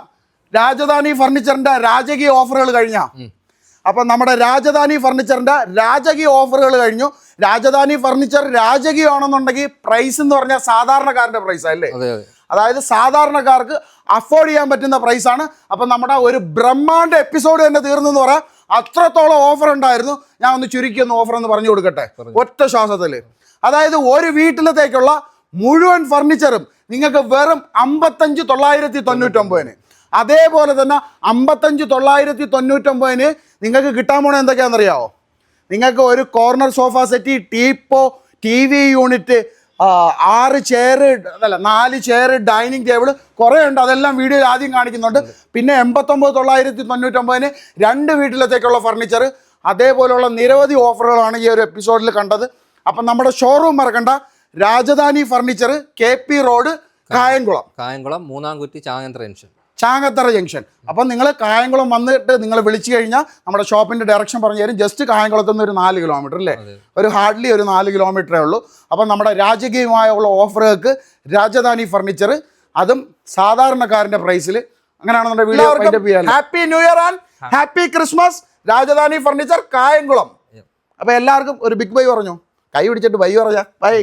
രാജധാനി ഫർണിച്ചറിന്റെ രാജകീയ ഓഫറുകൾ കഴിഞ്ഞാ? അപ്പം നമ്മുടെ രാജധാനി ഫർണിച്ചറിന്റെ രാജകീയ ഓഫറുകൾ കഴിഞ്ഞു. രാജധാനി ഫർണിച്ചർ രാജകീയമാണെന്നുണ്ടെങ്കിൽ പ്രൈസ് എന്ന് പറഞ്ഞാൽ സാധാരണക്കാരന്റെ പ്രൈസ് അല്ലേ? അതായത് സാധാരണക്കാർക്ക് അഫോർഡ് ചെയ്യാൻ പറ്റുന്ന പ്രൈസാണ് അപ്പം നമ്മുടെ ഒരു ബ്രഹ്മാണ്ഡ എപ്പിസോഡ് തന്നെ തീർന്നെന്ന് പറയാം. അത്രത്തോളം ഓഫർ ഉണ്ടായിരുന്നു. ഞാൻ ഒന്ന് ചുരുക്കി ഒന്ന് ഓഫർ എന്ന് പറഞ്ഞു കൊടുക്കട്ടെ? ഒറ്റ ശ്വാസത്തിൽ അതായത് ഒരു വീട്ടിലത്തേക്കുള്ള മുഴുവൻ ഫർണിച്ചറും നിങ്ങൾക്ക് വെറും അമ്പത്തഞ്ച് തൊള്ളായിരത്തി തൊണ്ണൂറ്റൊമ്പതിന്. അതേപോലെ തന്നെ അമ്പത്തഞ്ച് തൊള്ളായിരത്തി തൊണ്ണൂറ്റൊമ്പതിന് നിങ്ങൾക്ക് കിട്ടാൻ പോണത് എന്തൊക്കെയാണെന്നറിയാവോ? നിങ്ങൾക്ക് ഒരു corner sofa set teapoy T V unit ആറ് ചെയർ അല്ല നാല് ചെയർ ഡൈനിങ് ടേബിൾ കുറേ ഉണ്ട് അതെല്ലാം വീഡിയോയിൽ ആദ്യം കാണിക്കുന്നുണ്ട്. പിന്നെ എൺപത്തൊമ്പത് തൊള്ളായിരത്തി തൊണ്ണൂറ്റൊമ്പതിന് രണ്ട് വീട്ടിലത്തേക്കുള്ള ഫർണിച്ചർ അതേപോലെയുള്ള നിരവധി ഓഫറുകളാണ് ഈ ഒരു എപ്പിസോഡിൽ കണ്ടത്. അപ്പം നമ്മുടെ ഷോറൂം മറക്കണ്ട. Rajadhani furniture K P road Kayamkulam. Kayamkulam മൂന്നാം കുറ്റി ചാങ്ങന്തര ജംഗ്ഷൻ ചാങ്ങത്തറ ജംഗ്ഷൻ. അപ്പം നിങ്ങൾ കായംകുളം വന്നിട്ട് നിങ്ങൾ വിളിച്ചു കഴിഞ്ഞാൽ നമ്മുടെ ഷോപ്പിന്റെ ഡയറക്ഷൻ പറഞ്ഞു തരും. ജസ്റ്റ് കായംകുളത്ത് നിന്ന് ഒരു നാല് കിലോമീറ്റർ അല്ലേ? ഒരു ഹാർഡ്ലി ഒരു നാല് കിലോമീറ്ററേ ഉള്ളൂ. അപ്പം നമ്മുടെ രാജകീയമായുള്ള ഓഫറുകൾക്ക് രാജധാനി ഫർണിച്ചർ അതും സാധാരണക്കാരന്റെ പ്രൈസിൽ അങ്ങനെയാണെന്നുണ്ടെങ്കിൽ video happy new year and happy Christmas Rajadhani furniture Kayamkulam. അപ്പോൾ എല്ലാവർക്കും ഒരു ബിഗ് ബൈ പറഞ്ഞു? കൈ പിടിച്ചിട്ട് ബൈ പറഞ്ഞ. ബൈ.